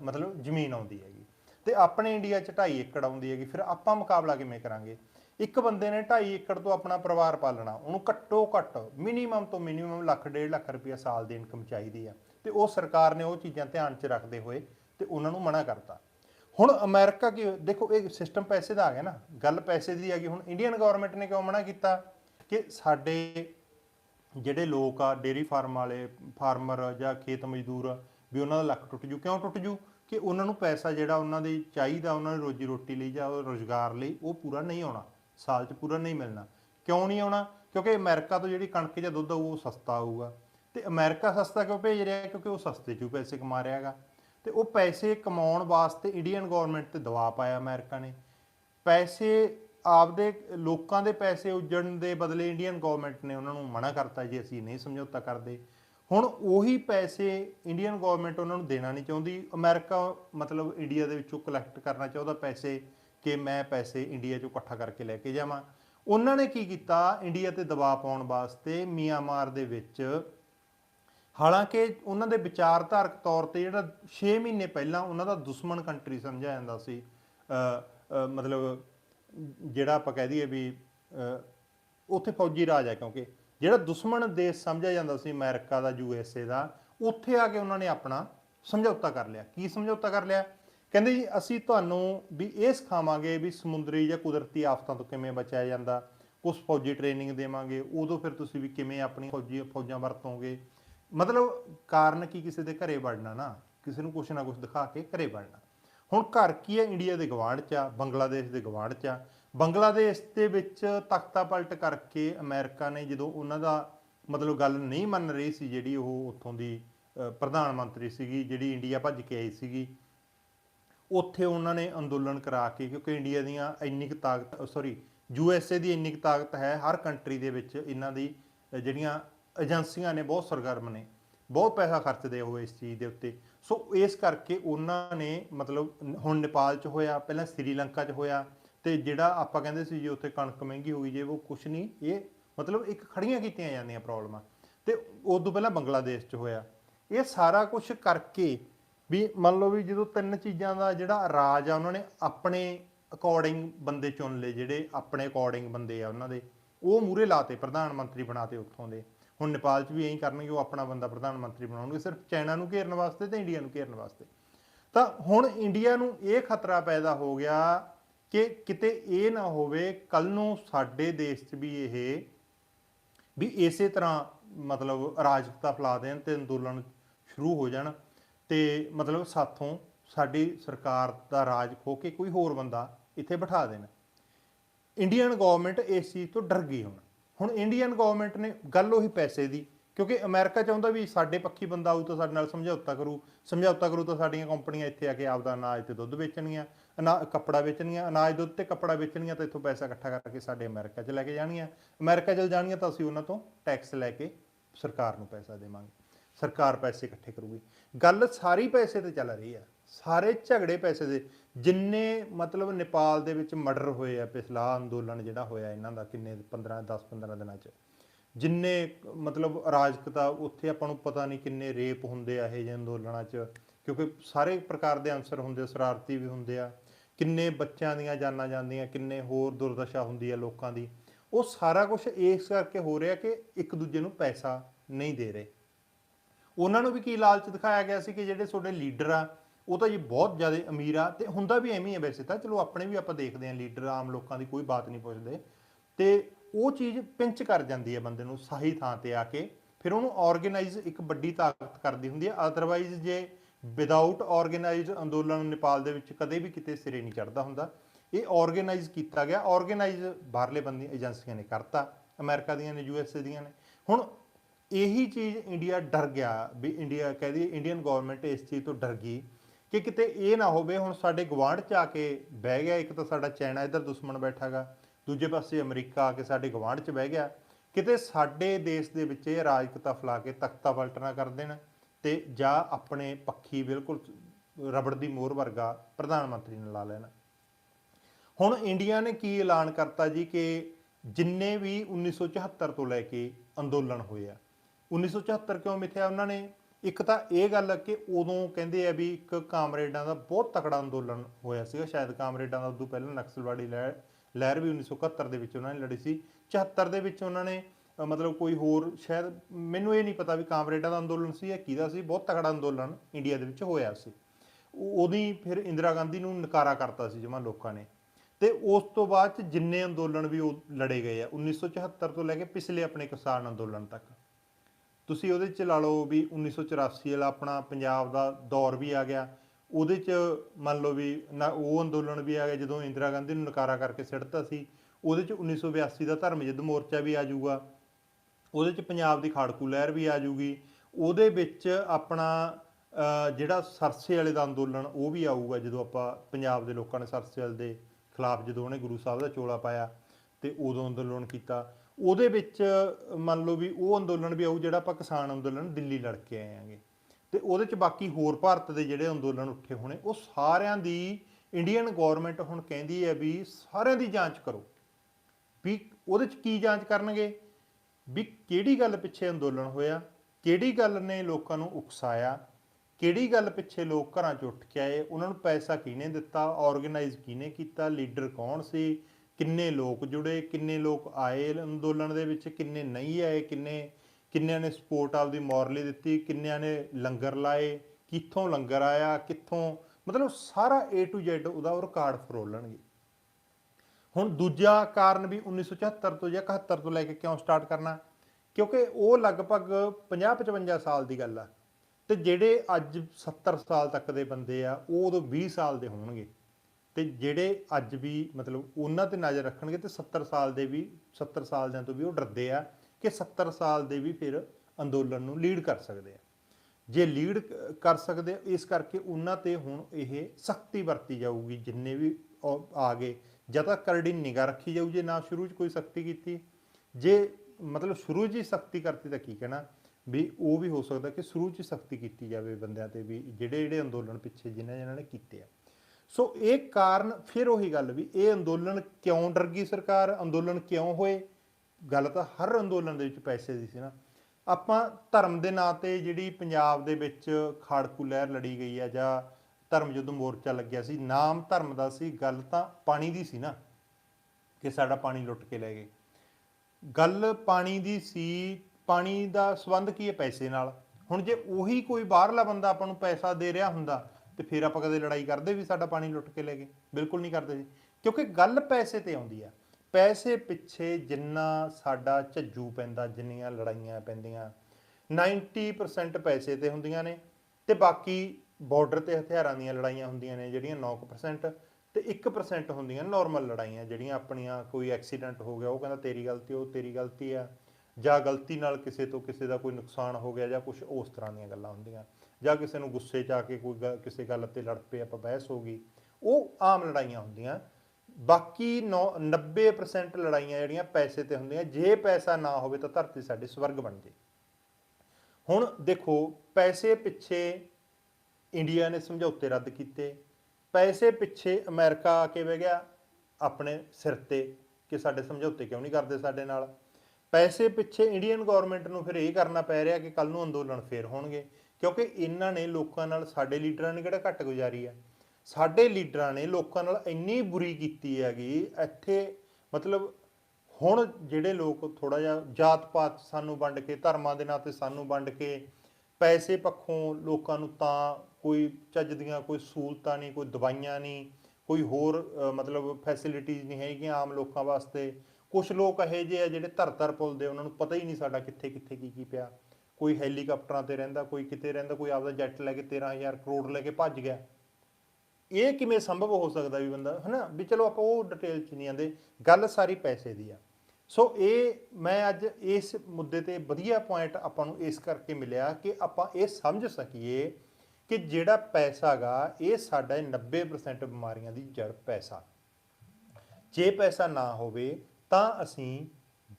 ਮਤਲਬ ਜ਼ਮੀਨ ਆਉਂਦੀ ਹੈਗੀ। ਤੇ ਆਪਣੇ ਇੰਡੀਆ 'ਚ 2.5 ਏਕੜ ਆਉਂਦੀ ਹੈਗੀ, ਫਿਰ ਆਪਾਂ ਮੁਕਾਬਲਾ ਕਿਵੇਂ ਕਰਾਂਗੇ? ਇੱਕ ਬੰਦੇ ਨੇ 2.5 ਏਕੜ ਤੋਂ ਆਪਣਾ ਪਰਿਵਾਰ ਪਾਲਣਾ, ਉਹਨੂੰ ਘੱਟੋ ਘੱਟ ਮਿਨੀਮਮ ਤੋਂ ਮਿਨੀਮਮ ਲੱਖ, ਡੇਢ ਲੱਖ ਰੁਪਇਆ ਸਾਲ ਦੀ ਇਨਕਮ ਚਾਹੀਦੀ ਆ। ਤੇ ਉਹ ਸਰਕਾਰ ਨੇ ਉਹ ਚੀਜ਼ਾਂ ਧਿਆਨ 'ਚ ਰੱਖਦੇ ਹੋਏ ਤੇ ਉਹਨਾਂ ਨੂੰ ਮਨਾ ਕਰਤਾ। ਹੁਣ ਅਮਰੀਕਾ ਕੀ ਦੇਖੋ, ਇਹ ਸਿਸਟਮ ਪੈਸੇ ਦਾ ਆ ਗਿਆ ਨਾ। ਗੱਲ ਪੈਸੇ ਦੀ ਆ ਗਈ ਹੁਣ ਇੰਡੀਅਨ ਗਵਰਨਮੈਂਟ ਨੇ ਕਿਉਂ ਮਨਾ ਕੀਤਾ? ਕਿ ਸਾਡੇ ਜਿਹੜੇ ਲੋਕ ਆ ਡੇਰੀ ਫਾਰਮ ਵਾਲੇ ਫਾਰਮਰ ਜਾਂ ਖੇਤ ਮਜ਼ਦੂਰ ਵੀ ਉਹਨਾਂ ਦਾ ਲੱਕ ਟੁੱਟ ਜੂ। ਕਿਉਂ ਟੁੱਟ ਜੂ? ਕਿ ਉਹਨਾਂ ਨੂੰ ਪੈਸਾ ਜਿਹੜਾ ਉਹਨਾਂ ਦੀ ਚਾਹੀਦਾ, ਉਹਨਾਂ ਦੀ ਰੋਜੀ ਰੋਟੀ ਲਈ ਜਾਂ ਉਹ ਰੋਜ਼ਗਾਰ ਲਈ, ਉਹ ਪੂਰਾ ਨਹੀਂ ਆਉਣਾ। ਸਾਲ 'ਚ ਪੂਰਾ ਨਹੀਂ ਮਿਲਣਾ। ਕਿਉਂ ਨਹੀਂ ਆਉਣਾ? ਕਿਉਂਕਿ ਅਮਰੀਕਾ ਤੋਂ ਜਿਹੜੀ ਕਣਕ ਜਾਂ ਦੁੱਧ ਆਊ, ਉਹ ਸਸਤਾ ਆਊਗਾ। ਤੇ ਅਮਰੀਕਾ ਸਸਤਾ ਕਿਉਂ ਭੇਜ ਰਿਹਾ? ਕਿਉਂਕਿ ਉਹ ਸਸਤੇ 'ਚ ਪੈਸੇ ਕਮਾ ਰਿਹਾ ਹੈਗਾ। ਤੇ ਉਹ ਪੈਸੇ ਕਮਾਉਣ ਵਾਸਤੇ ਇੰਡੀਅਨ ਗਵਰਨਮੈਂਟ ਤੇ ਦਬਾਅ ਪਾਇਆ ਅਮਰੀਕਾ ਨੇ। ਪੈਸੇ ਆਪਦੇ ਲੋਕਾਂ ਦੇ ਪੈਸੇ ਉੱਜੜਨ ਦੇ ਬਦਲੇ ਇੰਡੀਅਨ ਗਵਰਨਮੈਂਟ ਨੇ ਉਹਨਾਂ ਨੂੰ ਮਨਾ ਕਰਤਾ ਜੀ, ਅਸੀਂ ਨਹੀਂ ਸਮਝੌਤਾ ਕਰਦੇ। ਹੁਣ ਉਹੀ ਪੈਸੇ ਇੰਡੀਅਨ ਗਵਰਨਮੈਂਟ ਉਹਨਾਂ ਨੂੰ ਦੇਣਾ ਨਹੀਂ ਚਾਹੁੰਦੀ। ਅਮਰੀਕਾ ਮਤਲਬ ਇੰਡੀਆ ਦੇ ਵਿੱਚੋਂ ਕਲੈਕਟ ਕਰਨਾ ਚਾਹੁੰਦਾ ਪੈਸੇ ਕਿ ਮੈਂ ਪੈਸੇ ਇੰਡੀਆ ਚੋਂ ਇਕੱਠਾ ਕਰਕੇ ਲੈ ਕੇ ਜਾਵਾਂ। ਉਹਨਾਂ ਨੇ ਕੀ ਕੀਤਾ? ਇੰਡੀਆ ਤੇ ਦਬਾਅ ਪਾਉਣ ਵਾਸਤੇ ਮਿਆਂਮਾਰ ਦੇ ਵਿੱਚ ਹਾਲਾਂਕਿ ਉਹਨਾਂ ਦੇ ਵਿਚਾਰਧਾਰਕ ਤੌਰ ਤੇ ਜਿਹੜਾ 6 ਮਹੀਨੇ ਪਹਿਲਾਂ ਉਹਨਾਂ ਦਾ ਦੁਸ਼ਮਣ ਕੰਟਰੀ ਸਮਝਿਆ ਜਾਂਦਾ ਸੀ ਮਤਲਬ ਜਿਹੜਾ ਆਪਾਂ ਕਹਿ ਦਈਏ ਵੀ ਉੱਥੇ ਫੌਜੀ ਰਾਜ ਹੈ ਕਿਉਂਕਿ ਜਿਹੜਾ ਦੁਸ਼ਮਣ ਦੇਸ਼ ਸਮਝਿਆ ਜਾਂਦਾ ਸੀ ਅਮਰੀਕਾ ਦਾ ਯੂਐਸਏ ਦਾ, ਉੱਥੇ ਆ ਕੇ ਉਹਨਾਂ ਨੇ ਆਪਣਾ ਸਮਝੌਤਾ ਕਰ ਲਿਆ। ਕੀ ਸਮਝੌਤਾ ਕਰ ਲਿਆ? ਕਹਿੰਦੇ ਜੀ, ਅਸੀਂ ਤੁਹਾਨੂੰ ਵੀ ਇਹ ਸਿਖਾਵਾਂਗੇ ਵੀ ਸਮੁੰਦਰੀ ਜਾਂ ਕੁਦਰਤੀ ਆਫਤਾਂ ਤੋਂ ਕਿਵੇਂ ਬਚਿਆ ਜਾਂਦਾ ਕੁਝ ਫੌਜੀ ਟ੍ਰੇਨਿੰਗ ਦੇਵਾਂਗੇ, ਉਦੋਂ ਫਿਰ ਤੁਸੀਂ ਵੀ ਕਿਵੇਂ ਆਪਣੀ ਫੌਜੀ ਫੌਜਾਂ ਵਰਤੋਗੇ। ਮਤਲਬ ਕਾਰਨ ਕੀ ਕਿਸੇ ਦੇ ਘਰੇ ਵੜਨਾ ਨਾ, ਕਿਸੇ ਨੂੰ ਕੁਛ ਨਾ ਕੁਛ ਦਿਖਾ ਕੇ ਘਰੇ ਵੜਨਾ। ਹੁਣ ਘਰ ਕੀ ਹੈ ਇੰਡੀਆ ਦੇ ਗਵਾਂਢ ਚ ਆ, ਬੰਗਲਾਦੇਸ਼ ਦੇ ਗਵਾਂਢ ਚ ਆ। ਬੰਗਲਾਦੇਸ਼ ਦੇ ਵਿੱਚ ਤਖਤਾ ਪਲਟ ਕਰਕੇ ਅਮਰੀਕਾ ਨੇ ਜਦੋਂ ਉਹਨਾਂ ਦਾ ਮਤਲਬ ਗੱਲ ਨਹੀਂ ਮੰਨ ਰਹੀ ਸੀ, ਜਿਹੜੀ ਉਹ ਉੱਥੋਂ ਦੀ ਪ੍ਰਧਾਨ ਮੰਤਰੀ ਸੀਗੀ, ਜਿਹੜੀ ਇੰਡੀਆ ਭੱਜ ਕੇ ਆਈ ਸੀਗੀ, ਉੱਥੇ ਉਹਨਾਂ ਨੇ ਅੰਦੋਲਨ ਕਰਾ ਕੇ, ਕਿਉਂਕਿ ਇੰਡੀਆ ਦੀਆਂ ਇੰਨੀ ਕੁ ਤਾਕਤ ਸੌਰੀ ਏ ਦੀ ਇੰਨੀ ਕੁ ਤਾਕਤ ਹੈ ਹਰ ਕੰਟਰੀ ਦੇ ਵਿੱਚ ਇਹਨਾਂ ਦੀ ਜਿਹੜੀਆਂ ਏਜੰਸੀਆਂ ਨੇ ਬਹੁਤ ਸਰਗਰਮ ਨੇ, ਬਹੁਤ ਪੈਸਾ ਖਰਚਦੇ ਹੋਏ ਇਸ ਚੀਜ਼ ਦੇ ਉੱਤੇ। ਸੋ ਇਸ ਕਰਕੇ ਉਹਨਾਂ ਨੇ ਮਤਲਬ ਹੁਣ ਨੇਪਾਲ 'ਚ ਹੋਇਆ, ਪਹਿਲਾਂ ਸ੍ਰੀਲੰਕਾ 'ਚ ਹੋਇਆ, ਤੇ ਜਿਹੜਾ ਆਪਾਂ ਕਹਿੰਦੇ ਸੀ ਜੀ ਉੱਥੇ ਕਣਕ ਮਹਿੰਗੀ ਹੋ ਗਈ ਜੇ, ਉਹ ਕੁਛ ਨਹੀਂ, ਇਹ ਮਤਲਬ ਇੱਕ ਖੜੀਆਂ ਕੀਤੀਆਂ ਜਾਂਦੀਆਂ ਪ੍ਰੋਬਲਮਾਂ। ਤੇ ਉਸ ਤੋਂ ਪਹਿਲਾਂ ਬੰਗਲਾਦੇਸ਼ 'ਚ ਹੋਇਆ। ਇਹ ਸਾਰਾ ਕੁਝ ਕਰਕੇ ਵੀ ਮੰਨ ਲਓ ਵੀ ਜਦੋਂ ਤਿੰਨ ਚੀਜ਼ਾਂ ਦਾ ਜਿਹੜਾ ਰਾਜ ਆ, ਉਹਨਾਂ ਨੇ ਆਪਣੇ ਅਕੋਰਡਿੰਗ ਬੰਦੇ ਚੁਣ ਲਏ, ਜਿਹੜੇ ਆਪਣੇ ਅਕੋਰਡਿੰਗ ਬੰਦੇ ਆ ਉਹਨਾਂ ਦੇ, ਉਹ ਮੂਰੇ ਲਾਤੇ, ਪ੍ਰਧਾਨ ਮੰਤਰੀ ਬਣਾਤੇ ਉੱਥੋਂ ਦੇ। ਹੁਣ ਨੇਪਾਲ 'ਚ ਵੀ ਇਹੀ ਕਰਨਗੇ, ਉਹ ਆਪਣਾ ਬੰਦਾ ਪ੍ਰਧਾਨ ਮੰਤਰੀ ਬਣਾਉਣਗੇ, ਸਿਰਫ ਚਾਈਨਾ ਨੂੰ ਘੇਰਨ ਵਾਸਤੇ ਤੇ ਇੰਡੀਆ ਨੂੰ ਘੇਰਨ ਵਾਸਤੇ। ਤਾਂ ਹੁਣ ਇੰਡੀਆ ਨੂੰ ਇਹ ਖਤਰਾ ਪੈਦਾ ਹੋ ਗਿਆ ਕਿ ਕਿਤੇ ਇਹ ਨਾ ਹੋਵੇ ਕੱਲ ਨੂੰ ਸਾਡੇ ਦੇਸ਼ 'ਚ ਵੀ ਇਹ ਵੀ ਇਸੇ ਤਰ੍ਹਾਂ ਮਤਲਬ ਅਰਾਜਕਤਾ ਫੈਲਾ ਦੇਣ ਤੇ ਅੰਦੋਲਨ ਸ਼ੁਰੂ ਹੋ ਜਾਣ ਤੇ ਮਤਲਬ ਸਾਥੋਂ ਸਾਡੀ ਸਰਕਾਰ ਦਾ ਰਾਜ ਖੋ ਕੇ ਕੋਈ ਹੋਰ ਬੰਦਾ ਇੱਥੇ ਬਿਠਾ ਦੇਣ। ਇੰਡੀਅਨ ਗਵਰਨਮੈਂਟ ਇਸ ਚੀਜ਼ ਤੋਂ ਡਰ ਗਈ ਹੁਣ। ਹੁਣ ਇੰਡੀਅਨ ਗਵਰਨਮੈਂਟ ਨੇ ਗੱਲ ਉਹੀ ਪੈਸੇ ਦੀ, ਕਿਉਂਕਿ ਅਮਰੀਕਾ ਚਾਹੁੰਦਾ ਵੀ ਸਾਡੇ ਪੱਖੀ ਬੰਦਾ ਆਊ ਤਾਂ ਸਾਡੇ ਨਾਲ ਸਮਝੌਤਾ ਕਰੂ ਸਮਝੌਤਾ ਕਰੂ ਤਾਂ ਸਾਡੀਆਂ ਕੰਪਨੀਆਂ ਇੱਥੇ ਆ ਕੇ ਆਪਦਾ ਅਨਾਜ ਤੇ ਦੁੱਧ ਵੇਚਣਗੀਆਂ, ਅਨਾ, ਕੱਪੜਾ ਵੇਚਣਗੀਆਂ, ਅਨਾਜ, ਦੁੱਧ ਤੇ ਕੱਪੜਾ ਵੇਚਣਗੀਆਂ ਤਾਂ ਇੱਥੋਂ ਪੈਸਾ ਇਕੱਠਾ ਕਰਕੇ ਸਾਡੇ ਅਮਰੀਕਾ 'ਚ ਲੈ ਕੇ ਜਾਣਗੀਆਂ। ਅਮਰੀਕਾ 'ਚ ਜਾਣਗੀਆਂ ਤਾਂ ਅਸੀਂ ਉਹਨਾਂ ਤੋਂ ਟੈਕਸ ਲੈ ਕੇ ਸਰਕਾਰ ਨੂੰ ਪੈਸਾ ਦੇਵਾਂਗੇ। ਸਰਕਾਰ ਪੈਸੇ ਇਕੱਠੇ ਕਰੂਗੀ। ਗੱਲ ਸਾਰੀ ਪੈਸੇ ਤੇ ਚੱਲ ਰਹੀ ਆ। ਸਾਰੇ ਝਗੜੇ ਪੈਸੇ ਦੇ, ਜਿੰਨੇ ਮਤਲਬ ਨੇਪਾਲ ਦੇ ਵਿੱਚ ਮਰਡਰ ਹੋਏ ਆ, ਪਿਛਲਾ ਅੰਦੋਲਨ ਜਿਹੜਾ ਹੋਇਆ ਇਹਨਾਂ ਦਾ ਕਿੰਨੇ 15 10 15 ਦਿਨਾਂ 'ਚ, ਜਿੰਨੇ ਮਤਲਬ ਅਰਾਜਕਤਾ, ਉੱਥੇ ਆਪਾਂ ਨੂੰ ਪਤਾ ਨਹੀਂ ਕਿੰਨੇ ਰੇਪ ਹੁੰਦੇ ਆ ਇਹ ਜਿਹੇ ਅੰਦੋਲਨਾਂ 'ਚ, ਕਿਉਂਕਿ ਸਾਰੇ ਪ੍ਰਕਾਰ ਦੇ ਅਨਸਰ ਹੁੰਦੇ ਸ਼ਰਾਰਤੀ ਵੀ ਹੁੰਦੇ ਆ, ਕਿੰਨੇ ਬੱਚਿਆਂ ਦੀਆਂ ਜਾਨਾਂ ਜਾਂਦੀਆਂ, ਕਿੰਨੇ ਹੋਰ ਦੁਰਦਸ਼ਾ ਹੁੰਦੀ ਆ ਲੋਕਾਂ ਦੀ, ਉਹ ਸਾਰਾ ਕੁਝ ਇਸ ਕਰਕੇ ਹੋ ਰਿਹਾ ਕਿ ਇੱਕ ਦੂਜੇ ਨੂੰ ਪੈਸਾ ਨਹੀਂ ਦੇ ਰਹੇ। ਉਹਨਾਂ ਨੂੰ ਵੀ ਕੀ ਲਾਲਚ ਦਿਖਾਇਆ ਗਿਆ ਸੀ ਕਿ ਜਿਹੜੇ ਤੁਹਾਡੇ ਲੀਡਰ ਆ ਉਹ ਤਾਂ ਜੀ ਬਹੁਤ ਜ਼ਿਆਦਾ ਅਮੀਰ ਆ ਤੇ ਹੁੰਦਾ ਵੀ ਐਵੇਂ ਹੀ ਆ ਵੈਸੇ ਤਾਂ। ਚਲੋ ਆਪਣੇ ਵੀ ਆਪਾਂ ਦੇਖਦੇ ਆ ਲੀਡਰ ਆਮ ਲੋਕਾਂ ਦੀ ਕੋਈ ਬਾਤ ਨਹੀਂ ਪੁੱਛਦੇ। ਤੇ ਉਹ ਚੀਜ਼ ਪਿੰਚ ਕਰ ਜਾਂਦੀ ਹੈ ਬੰਦੇ ਨੂੰ ਸਹੀ ਥਾਂ ਤੇ ਆ ਕੇ। ਫਿਰ ਉਹਨੂੰ ਆਰਗੇਨਾਈਜ਼ ਇੱਕ ਵੱਡੀ ਤਾਕਤ ਕਰਦੀ ਹੁੰਦੀ ਹੈ। ਅਦਰਵਾਈਜ਼ ਜੇ ਵਿਦਆਊਟ ਆਰਗੇਨਾਈਜ਼ਡ ਅੰਦੋਲਨ ਨੇਪਾਲ ਦੇ ਵਿੱਚ ਕਦੇ ਵੀ ਕਿਤੇ ਸਿਰੇ ਨਹੀਂ ਚੜਦਾ ਹੁੰਦਾ। ਇਹ ਆਰਗੇਨਾਈਜ਼ ਕੀਤਾ ਗਿਆ। ਆਰਗੇਨਾਈਜ਼ ਬਾਹਰਲੇ ਬੰਦੀ ਏਜੰਸੀਆਂ ਨੇ ਕਰਤਾ। ਅਮਰੀਕਾ ਦੀਆਂ ਨੇ ਯੂਐਸਏ ਦੀਆਂ ਨੇ। ਹੁਣ ਇਹੀ ਚੀਜ਼ ਇੰਡੀਆ ਡਰ ਗਿਆ ਵੀ ਇੰਡੀਆ ਕਹਦੀ ਇੰਡੀਅਨ ਗਵਰਨਮੈਂਟ ਇਸ ਚੀਜ਼ ਤੋਂ ਡਰ ਗਈ। ਕਿ ਕਿਤੇ ਇਹ ਨਾ ਹੋਵੇ, ਹੁਣ ਸਾਡੇ ਗਵਾਂਢ ਚ ਆ ਕੇ ਬਹਿ ਗਿਆ ਇੱਕ ਤਾਂ ਸਾਡਾ ਚਾਈਨਾ ਇੱਧਰ ਦੁਸ਼ਮਣ ਬੈਠਾਗਾ ਦੂਜੇ ਪਾਸੇ ਅਮਰੀਕਾ ਆ ਕੇ ਸਾਡੇ ਗਵਾਂਢ ਚ ਬਹਿ ਗਿਆ। ਕਿਤੇ ਸਾਡੇ ਦੇਸ਼ ਦੇ ਵਿੱਚ ਇਹ ਰਾਜਕਤਾ ਫੈਲਾ ਕੇ ਤਖਤਾ ਪਲਟਣਾ ਕਰ ਦੇਣ ਤੇ ਜਾਂ ਆਪਣੇ ਪੱਖੀ ਬਿਲਕੁਲ ਰਬੜ ਦੀ ਮੋਹਰ ਵਰਗਾ ਪ੍ਰਧਾਨ ਮੰਤਰੀ ਨੇ ਲਾ ਲੈਣਾ। ਹੁਣ ਇੰਡੀਆ ਨੇ ਕੀ ਐਲਾਨ ਕਰਤਾ ਜੀ ਕਿ ਜਿੰਨੇ ਵੀ 1974 ਤੋਂ ਲੈ ਕੇ ਅੰਦੋਲਨ ਹੋਏ ਆ 1974 ਕਿਉਂ ਮਿਥਿਆ ਉਹਨਾਂ ਨੇ ਇੱਕ ਤਾਂ ਇਹ ਗੱਲ ਕਿ ਉਦੋਂ ਕਹਿੰਦੇ ਆ ਵੀ ਇੱਕ ਕਾਮਰੇਡਾਂ ਦਾ ਬਹੁਤ ਤਕੜਾ ਅੰਦੋਲਨ ਹੋਇਆ ਸੀਗਾ, ਸ਼ਾਇਦ ਕਾਮਰੇਡਾਂ ਦਾ ਉਦੋਂ ਪਹਿਲਾਂ ਨਕਸਲਵਾੜੀ ਲਹਿਰ ਲਹਿਰ ਵੀ 1971 ਦੇ ਵਿੱਚ ਉਹਨਾਂ ਨੇ ਲੜੀ ਸੀ। 74 ਦੇ ਵਿੱਚ ਉਹਨਾਂ ਨੇ ਮਤਲਬ ਕੋਈ ਹੋਰ ਸ਼ਾਇਦ ਮੈਨੂੰ ਇਹ ਨਹੀਂ ਪਤਾ ਵੀ ਕਾਮਰੇਡਾਂ ਦਾ ਅੰਦੋਲਨ ਸੀ ਜਾਂ ਕਿਹਦਾ ਸੀ, ਬਹੁਤ ਤਕੜਾ ਅੰਦੋਲਨ ਇੰਡੀਆ ਦੇ ਵਿੱਚ ਹੋਇਆ ਸੀ। ਉਹ- ਉਹਦੀ ਫਿਰ ਇੰਦਰਾ ਗਾਂਧੀ ਨੂੰ ਨਕਾਰਾ ਕਰਤਾ ਸੀ ਜਮਾ ਲੋਕਾਂ ਨੇ। ਤੇ ਉਸ ਤੋਂ ਬਾਅਦ ਚ ਜਿੰਨੇ ਅੰਦੋਲਨ ਵੀ ਉਹ ਲੜੇ ਗਏ ਆ 1974 ਤੋਂ ਲੈ ਕੇ ਪਿਛਲੇ ਆਪਣੇ ਕਿਸਾਨ ਅੰਦੋਲਨ ਤੱਕ। ਤੁਸੀਂ ਉਹਦੇ ਚ ਲਾ ਲਓ ਵੀ 1984 ਵਾਲਾ ਆਪਣਾ ਪੰਜਾਬ ਦਾ ਦੌਰ ਵੀ ਆ ਗਿਆ। ਉਹਦੇ ਚ ਮੰਨ ਲਓ ਵੀ ਨਾ ਉਹ ਅੰਦੋਲਨ ਵੀ ਆ ਗਿਆ, ਜਦੋਂ ਇੰਦਰਾ ਗਾਂਧੀ ਨੂੰ ਨਕਾਰਾ ਕਰਕੇ ਸਿੱਟਤਾ ਸੀ, ਉਹਦੇ ਚ 1982 ਦਾ ਧਰਮ ਯੁੱਧ ਮੋਰਚਾ ਵੀ ਆ ਜਾਊਗਾ। ਉਹਦੇ ਚ ਪੰਜਾਬ ਦੀ ਖਾੜਕੂ ਲਹਿਰ ਵੀ ਆ ਜਾਊਗੀ। ਉਹਦੇ ਵਿੱਚ ਆਪਣਾ ਜਿਹੜਾ ਸਰਸੇ ਵਾਲੇ ਦਾ ਅੰਦੋਲਨ, ਉਹ ਵੀ ਆਊਗਾ ਜਦੋਂ ਆਪਾਂ ਪੰਜਾਬ ਦੇ ਲੋਕਾਂ ਨੇ ਸਰਸੇ ਵਾਲੇ ਦੇ ਖਿਲਾਫ ਜਦੋਂ ਉਹਨੇ ਗੁਰੂ ਸਾਹਿਬ ਦਾ ਚੋਲਾ ਪਾਇਆ। ਤੇ ਉਦੋਂ ਅੰਦੋਲਨ ਕੀਤਾ। ਉਹਦੇ ਵਿੱਚ, ਮੰਨ ਲਓ ਵੀ ਉਹ ਅੰਦੋਲਨ ਵੀ ਆਊ, ਜਿਹੜਾ ਆਪਾਂ ਕਿਸਾਨ ਅੰਦੋਲਨ, ਦਿੱਲੀ ਲੜ ਕੇ ਆਏ ਆਂਗੇ। ਤੇ ਉਹਦੇ ਚ ਬਾਕੀ ਹੋਰ ਭਾਰਤ ਦੇ ਜਿਹੜੇ ਅੰਦੋਲਨ ਉੱਠੇ ਹੋਣੇ, ਉਹ ਸਾਰਿਆਂ ਦੀ ਇੰਡੀਅਨ ਗਵਰਨਮੈਂਟ ਹੁਣ ਕਹਿੰਦੀ ਹੈ ਵੀ ਸਾਰਿਆਂ ਦੀ ਜਾਂਚ ਕਰੋ। ਵੀ ਉਹਦੇ ਚ ਕੀ ਜਾਂਚ ਕਰਨਗੇ? ਵੀ ਕਿਹੜੀ ਗੱਲ ਪਿੱਛੇ ਅੰਦੋਲਨ ਹੋਇਆ? ਕਿਹੜੀ ਗੱਲ ਨੇ ਲੋਕਾਂ ਨੂੰ ਉਕਸਾਇਆ? ਕਿਹੜੀ ਗੱਲ ਪਿੱਛੇ ਲੋਕ ਘਰਾਂ 'ਚ ਉੱਠ ਕੇ ਆਏ? ਉਹਨਾਂ ਨੂੰ ਪੈਸਾ ਕਿਹਨੇ ਦਿੱਤਾ? ਆਰਗੇਨਾਈਜ਼ ਕਿਹਨੇ ਕੀਤਾ? ਲੀਡਰ ਕੌਣ ਸੀ? ਕਿੰਨੇ ਲੋਕ ਜੁੜੇ, ਕਿੰਨੇ ਲੋਕ ਆਏ ਅੰਦੋਲਨ ਦੇ ਵਿੱਚ, ਕਿੰਨੇ ਨਹੀਂ ਆਏ, ਕਿੰਨੇ, ਕਿੰਨਿਆਂ ਨੇ ਸਪੋਰਟ ਆਪਦੀ ਮੋਰਲੀ ਦਿੱਤੀ, ਕਿੰਨਿਆਂ ਨੇ ਲੰਗਰ ਲਾਏ, ਕਿੱਥੋਂ ਲੰਗਰ ਆਇਆ, ਕਿੱਥੋਂ, ਮਤਲਬ ਸਾਰਾ A to Z ਉਹਦਾ ਉਹ ਰਿਕਾਰਡ ਫਰੋਲਣਗੇ। ਹੁਣ ਦੂਜਾ ਕਾਰਨ ਵੀ 1974 ਤੋਂ ਜਾਂ 71 ਤੋਂ ਲੈ ਕੇ ਕਿਉਂ ਸਟਾਰਟ ਕਰਨਾ? ਕਿਉਂਕਿ ਉਹ ਲਗਭਗ 50-55 ਸਾਲ ਦੀ ਗੱਲ ਆ। ਤੇ ਜਿਹੜੇ ਅੱਜ 70 ਸਾਲ ਤੱਕ ਦੇ ਬੰਦੇ ਆ, ਉਹ ਉਦੋਂ 20 ਸਾਲ ਦੇ ਹੋਣਗੇ। ਤੇ ਜਿਹੜੇ ਅੱਜ ਵੀ ਮਤਲਬ ਉਹਨਾਂ ਤੇ ਨਜ਼ਰ ਰੱਖਣਗੇ ਤੇ 70 ਸਾਲ ਦੇ ਵੀ 70 ਸਾਲ ਦਿਆਂ ਤੋਂ ਵੀ ਉਹ ਡਰਦੇ ਆ ਕਿ 70 ਸਾਲ ਦੇ ਵੀ ਫਿਰ ਅੰਦੋਲਨ ਨੂੰ ਲੀਡ ਕਰ ਸਕਦੇ ਆ। ਜੇ ਲੀਡ ਕਰ ਸਕਦੇ ਇਸ ਕਰਕੇ ਉਹਨਾਂ ਤੇ ਹੁਣ ਇਹ ਸਖਤੀ ਵਰਤੀ ਜਾਊਗੀ, ਜਿੰਨੇ ਵੀ ਉਹ ਆ ਗਏ। ਜਾਂ ਤਾਂ ਕਰੜੀ ਨਿਗਾਹ ਰੱਖੀ ਜਾਊ, ਜੇ ਨਾ ਸ਼ੁਰੂ 'ਚ ਕੋਈ ਸਖਤੀ ਕੀਤੀ। ਜੇ ਮਤਲਬ ਸ਼ੁਰੂ 'ਚ ਹੀ ਸਖਤੀ ਕਰਤੀ ਤਾਂ ਕੀ ਕਹਿਣਾ? ਵੀ ਉਹ ਵੀ ਹੋ ਸਕਦਾ ਕਿ ਸ਼ੁਰੂ 'ਚ ਸਖਤੀ ਕੀਤੀ ਜਾਵੇ ਬੰਦਿਆਂ ਤੇ ਵੀ ਜਿਹੜੇ ਜਿਹੜੇ ਅੰਦੋਲਨ ਪਿੱਛੇ ਜਿਨ੍ਹਾਂ ਜਿਨ੍ਹਾਂ ਨੇ ਕੀਤੇ ਆ। ਸੋ ਇਹ ਕਾਰਨ ਫਿਰ ਉਹੀ ਗੱਲ ਵੀ ਇਹ ਅੰਦੋਲਨ ਕਿਉਂ ਡਰ ਗਈ ਸਰਕਾਰ? ਅੰਦੋਲਨ ਕਿਉਂ ਹੋਏ? ਗੱਲ ਤਾਂ ਹਰ ਅੰਦੋਲਨ ਦੇ ਵਿੱਚ ਪੈਸੇ ਦੀ ਸੀ ਨਾ। ਆਪਾਂ ਧਰਮ ਦੇ ਨਾਂ ਤੇ ਜਿਹੜੀ ਪੰਜਾਬ ਦੇ ਵਿੱਚ ਖਾੜਕੂ ਲਹਿਰ ਲੜੀ ਗਈ ਹੈ ਜਾਂ ਧਰਮ ਯੁੱਧ ਮੋਰਚਾ ਲੱਗਿਆ ਸੀ, ਨਾਮ ਧਰਮ ਦਾ ਸੀ, ਗੱਲ ਤਾਂ ਪਾਣੀ ਦੀ ਸੀ ਨਾ ਕਿ ਸਾਡਾ ਪਾਣੀ ਲੁੱਟ ਕੇ ਲੈ ਗਏ। ਗੱਲ ਪਾਣੀ ਦੀ ਸੀ, ਪਾਣੀ ਦਾ ਸੰਬੰਧ ਕੀ ਹੈ ਪੈਸੇ ਨਾਲ? ਹੁਣ ਜੇ ਉਹੀ ਕੋਈ ਬਾਹਰਲਾ ਬੰਦਾ ਆਪਾਂ ਨੂੰ ਪੈਸਾ ਦੇ ਰਿਹਾ ਹੁੰਦਾ ਤੇ ਫਿਰ ਆਪਾਂ ਕਦੇ ਲੜਾਈ ਕਰਦੇ ਵੀ ਸਾਡਾ ਪਾਣੀ ਲੁੱਟ ਕੇ ਲੈ ਗਏ। ਬਿਲਕੁਲ ਨਹੀਂ ਕਰਦੇ ਜੀ। ਕਿਉਂਕਿ ਗੱਲ ਪੈਸੇ ਤੇ ਆਉਂਦੀ ਆ। ਪੈਸੇ ਪਿੱਛੇ ਜਿੰਨਾ ਸਾਡਾ ਝੱਜੂ ਪੈਂਦਾ, ਜਿੰਨੀਆਂ ਲੜਾਈਆਂ ਪੈਂਦੀਆਂ 90% ਪੈਸੇ ਤੇ ਹੁੰਦੀਆਂ ਨੇ ਤੇ ਬਾਕੀ ਬਾਰਡਰ ਤੇ ਹਥਿਆਰਾਂ ਦੀਆਂ ਲੜਾਈਆਂ ਹੁੰਦੀਆਂ ਨੇ ਜਿਹੜੀਆਂ 9% ਤੇ 1% ਹੁੰਦੀਆਂ ਨਾਰਮਲ ਲੜਾਈਆਂ ਜਿਹੜੀਆਂ ਆਪਣੀਆਂ ਕੋਈ ਐਕਸੀਡੈਂਟ ਹੋ ਗਿਆ, ਉਹ ਕਹਿੰਦਾ ਤੇਰੀ ਗਲਤੀ, ਉਹ ਤੇਰੀ ਗਲਤੀ ਆ। ਜਾਂ ਗਲਤੀ ਨਾਲ ਕਿਸੇ ਤੋਂ ਕਿਸੇ ਦਾ ਕੋਈ ਨੁਕਸਾਨ ਹੋ ਗਿਆ ਜਾਂ ਕੁਝ ਉਸ ਤਰ੍ਹਾਂ ਦੀਆਂ ਗੱਲਾਂ ਹੁੰਦੀਆਂ। ਜਾਂ ਕਿਸੇ ਨੂੰ ਗੁੱਸੇ 'ਚ ਆ ਕੇ ਕੋਈ ਗ- ਕਿਸੇ ਗੱਲ ਤੇ ਲੜ ਪਏ, ਆਪਾਂ ਬਹਿਸ ਹੋ ਗਈ, ਉਹ ਆਮ ਲੜਾਈਆਂ ਹੁੰਦੀਆਂ। ਬਾਕੀ ਨੌ- 90% ਲੜਾਈਆਂ ਜਿਹੜੀਆਂ ਪੈਸੇ ਤੇ ਹੁੰਦੀਆਂ, ਜੇ ਪੈਸਾ ਨਾ ਹੋਵੇ ਤਾਂ ਧਰਤੀ ਸਾਡੇ ਸਵਰਗ ਬਣ ਜੇ। ਹੁਣ ਦੇਖੋ, ਪੈਸੇ ਪਿੱਛੇ ਇੰਡੀਆ ਨੇ ਸਮਝੌਤੇ ਰੱਦ ਕੀਤੇ। ਪੈਸੇ ਪਿੱਛੇ ਅਮਰੀਕਾ ਆ ਕੇ ਬਹਿ ਗਿਆ, ਆਪਣੇ ਸਿਰ ਤੇ ਕਿ ਸਾਡੇ ਸਮਝੌਤੇ ਕਿਉਂ ਨਹੀਂ ਕਰਦੇ ਸਾਡੇ ਨਾਲ? ਪੈਸੇ ਪਿੱਛੇ ਇੰਡੀਅਨ ਗਵਰਨਮੈਂਟ ਨੂੰ ਫਿਰ ਇਹ ਕਰਨਾ ਪੈ ਰਿਹਾ ਕਿ ਕੱਲ ਨੂੰ ਅੰਦੋਲਨ ਫੇਰ ਹੋਣਗੇ। ਕਿਉਂਕਿ ਇਹਨਾਂ ਨੇ ਲੋਕਾਂ ਨਾਲ, ਸਾਡੇ ਲੀਡਰਾਂ ਨੇ ਕਿਹੜਾ ਘੱਟ ਗੁਜ਼ਾਰੀ ਆ? ਸਾਡੇ ਲੀਡਰਾਂ ਨੇ ਲੋਕਾਂ ਨਾਲ ਇੰਨੀ ਬੁਰੀ ਕੀਤੀ ਹੈਗੀ, ਇੱਥੇ ਮਤਲਬ ਹੁਣ ਜਿਹੜੇ ਲੋਕ ਥੋੜਾ ਜਿਹਾ ਜਾਤ ਪਾਤ ਸਾਨੂੰ ਵੰਡ ਕੇ, ਧਰਮਾਂ ਦੇ ਨਾਂ ਤੇ ਸਾਨੂੰ ਵੰਡ ਕੇ ਪੈਸੇ ਪੱਖੋਂ ਲੋਕਾਂ ਨੂੰ ਤਾਂ ਕੋਈ ਚੱਜ ਦੀਆਂ ਕੋਈ ਸਹੂਲਤਾਂ ਨਹੀਂ, ਕੋਈ ਦਵਾਈਆਂ ਨਹੀਂ, ਕੋਈ ਹੋਰ ਮਤਲਬ ਫੈਸਿਲਿਟੀਜ਼ ਨਹੀਂ ਹੈਗੀਆਂ ਆਮ ਲੋਕਾਂ ਵਾਸਤੇ। ਕੁਝ ਲੋਕ ਇਹੋ ਜਿਹੇ ਆ ਜਿਹੜੇ ਧਰ ਧਰ ਪੁੱਲਦੇ ਉਹਨਾਂ ਨੂੰ ਪਤਾ ਹੀ ਨਹੀਂ ਸਾਡਾ ਕਿੱਥੇ ਕਿੱਥੇ ਕੀ ਕੀ ਪਿਆ। ਕੋਈ ਹੈਲੀਕਾਪਟਰਾਂ ਤੇ ਰਹਿੰਦਾ, ਕੋਈ ਕਿਤੇ ਰਹਿੰਦਾ, ਕੋਈ ਆਪਦਾ ਜੈਟ ਲੈ ਕੇ 13000 ਕਰੋੜ ਲੈ ਕੇ ਭੱਜ ਗਿਆ। ਇਹ ਕਿਵੇਂ ਸੰਭਵ ਹੋ ਸਕਦਾ ਵੀ ਬੰਦਾ, ਹਨਾ? ਵੀ ਚਲੋ ਆਪਾਂ ਉਹ ਡਿਟੇਲ ਚ ਨਹੀਂ ਆਂਦੇ ਗੱਲ ਸਾਰੀ ਪੈਸੇ ਦੀ ਆ। ਸੋ ਇਹ ਮੈਂ ਅੱਜ ਇਸ ਮੁੱਦੇ ਤੇ ਵਧੀਆ ਪੁਆਇੰਟ ਆਪਾਂ ਨੂੰ ਇਸ ਕਰਕੇ ਮਿਲਿਆ ਕਿ ਆਪਾਂ ਇਹ ਸਮਝ ਸਕੀਏ ਕਿ ਜਿਹੜਾ ਪੈਸਾ ਗਾ, ਇਹ ਸਾਡਾ 90% ਬਿਮਾਰੀਆਂ ਦੀ ਜੜ ਪੈਸਾ। ਜੇ ਪੈਸਾ ਨਾ ਹੋਵੇ, ਤਾਂ ਅਸੀਂ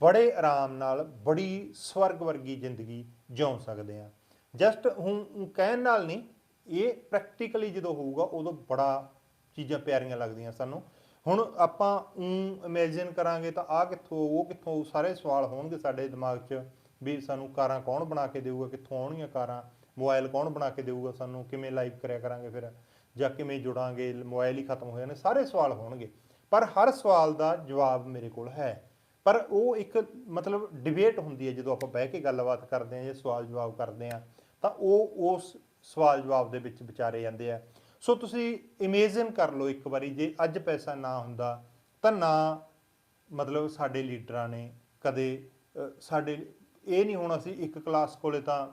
ਬੜੇ ਆਰਾਮ ਨਾਲ ਬੜੀ ਸਵਰਗ ਵਰਗੀ ਜ਼ਿੰਦਗੀ ਜਿਉ ਸਕਦੇ ਹਾਂ। ਜਸਟ ਹੁਣ ਕਹਿਣ ਨਾਲ ਨਹੀਂ, ਇਹ ਪ੍ਰੈਕਟੀਕਲੀ ਜਦੋਂ ਹੋਊਗਾ ਉਦੋਂ ਬੜਾ ਚੀਜ਼ਾਂ ਪਿਆਰੀਆਂ ਲੱਗਦੀਆਂ ਸਾਨੂੰ। ਹੁਣ ਆਪਾਂ ਊਂ ਇਮੇਜਿਨ ਕਰਾਂਗੇ ਤਾਂ ਆ ਕਿੱਥੋਂ, ਉਹ ਕਿੱਥੋਂ ਸਾਰੇ ਸਵਾਲ ਹੋਣਗੇ ਸਾਡੇ ਦਿਮਾਗ 'ਚ ਵੀ ਸਾਨੂੰ ਕਾਰਾਂ ਕੌਣ ਬਣਾ ਕੇ ਦੇਊਗਾ, ਕਿੱਥੋਂ ਆਉਣਗੀਆਂ ਕਾਰਾਂ, ਮੋਬਾਈਲ ਕੌਣ ਬਣਾ ਕੇ ਦੇਊਗਾ ਸਾਨੂੰ, ਕਿਵੇਂ ਲਾਈਵ ਕਰਿਆ ਕਰਾਂਗੇ ਫਿਰ, ਜਾਂ ਕਿਵੇਂ ਜੁੜਾਂਗੇ, ਮੋਬਾਈਲ ਹੀ ਖਤਮ ਹੋ ਜਾਣੇ, ਸਾਰੇ ਸਵਾਲ ਹੋਣਗੇ। ਪਰ ਹਰ ਸਵਾਲ ਦਾ ਜਵਾਬ ਮੇਰੇ ਕੋਲ ਹੈ। ਪਰ ਉਹ ਇੱਕ ਮਤਲਬ ਡਿਬੇਟ ਹੁੰਦੀ ਹੈ, ਜਦੋਂ ਆਪਾਂ ਬਹਿ ਕੇ ਗੱਲਬਾਤ ਕਰਦੇ ਹਾਂ ਜਾਂ ਸਵਾਲ ਜਵਾਬ ਕਰਦੇ ਹਾਂ, ਤਾਂ ਉਹ ਉਸ ਸਵਾਲ ਜਵਾਬ ਦੇ ਵਿੱਚ ਵਿਚਾਰੇ ਜਾਂਦੇ ਆ। ਸੋ ਤੁਸੀਂ ਇਮੇਜਿਨ ਕਰ ਲਓ ਇੱਕ ਵਾਰੀ, ਜੇ ਅੱਜ ਪੈਸਾ ਨਾ ਹੁੰਦਾ, ਤਾਂ ਨਾ ਮਤਲਬ ਸਾਡੇ ਲੀਡਰਾਂ ਨੇ ਕਦੇ ਸਾਡੇ, ਇਹ ਨਹੀਂ ਹੋਣਾ ਸੀ ਇੱਕ ਕਲਾਸ ਕੋਲੇ ਤਾਂ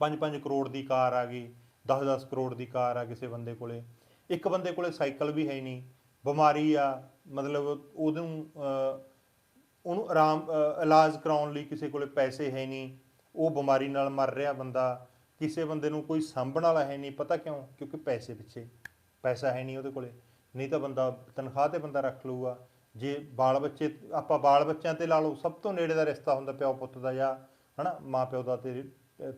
5-5 ਕਰੋੜ ਦੀ ਕਾਰ ਆ ਗਈ 10-10 ਕਰੋੜ ਦੀ ਕਾਰ ਆ ਕਿਸੇ ਬੰਦੇ ਕੋਲੇ। ਇੱਕ ਬੰਦੇ ਕੋਲੇ ਸਾਈਕਲ ਵੀ ਹੈ ਨਹੀਂ, ਬਿਮਾਰੀ ਆ, ਮਤਲਬ ਉਹਨੂੰ ਉਹਨੂੰ ਆਰਾਮ ਇਲਾਜ ਕਰਾਉਣ ਲਈ ਕਿਸੇ ਕੋਲੇ ਪੈਸੇ ਹੈ ਨਹੀਂ, ਉਹ ਬਿਮਾਰੀ ਨਾਲ ਮਰ ਰਿਹਾ ਬੰਦਾ, ਕਿਸੇ ਬੰਦੇ ਨੂੰ ਕੋਈ ਸਾਂਭਣ ਵਾਲਾ ਹੈ ਨਹੀਂ, ਪਤਾ ਕਿਉਂ? ਕਿਉਂਕਿ ਪੈਸੇ ਪਿੱਛੇ, ਪੈਸਾ ਹੈ ਨਹੀਂ ਉਹਦੇ ਕੋਲੇ। ਨਹੀਂ ਤਾਂ ਬੰਦਾ ਤਨਖਾਹ ਤੇ ਬੰਦਾ ਰੱਖ ਲਊਗਾ। ਜੇ ਬਾਲ ਬੱਚੇ, ਆਪਾਂ ਬਾਲ ਬੱਚਿਆਂ ਤੇ ਲਾ ਲਓ, ਸਭ ਤੋਂ ਨੇੜੇ ਦਾ ਰਿਸ਼ਤਾ ਹੁੰਦਾ ਪਿਓ ਪੁੱਤ ਦਾ ਜਾਂ, ਹਨਾ ਮਾਂ ਪਿਓ ਦਾ ਤੇ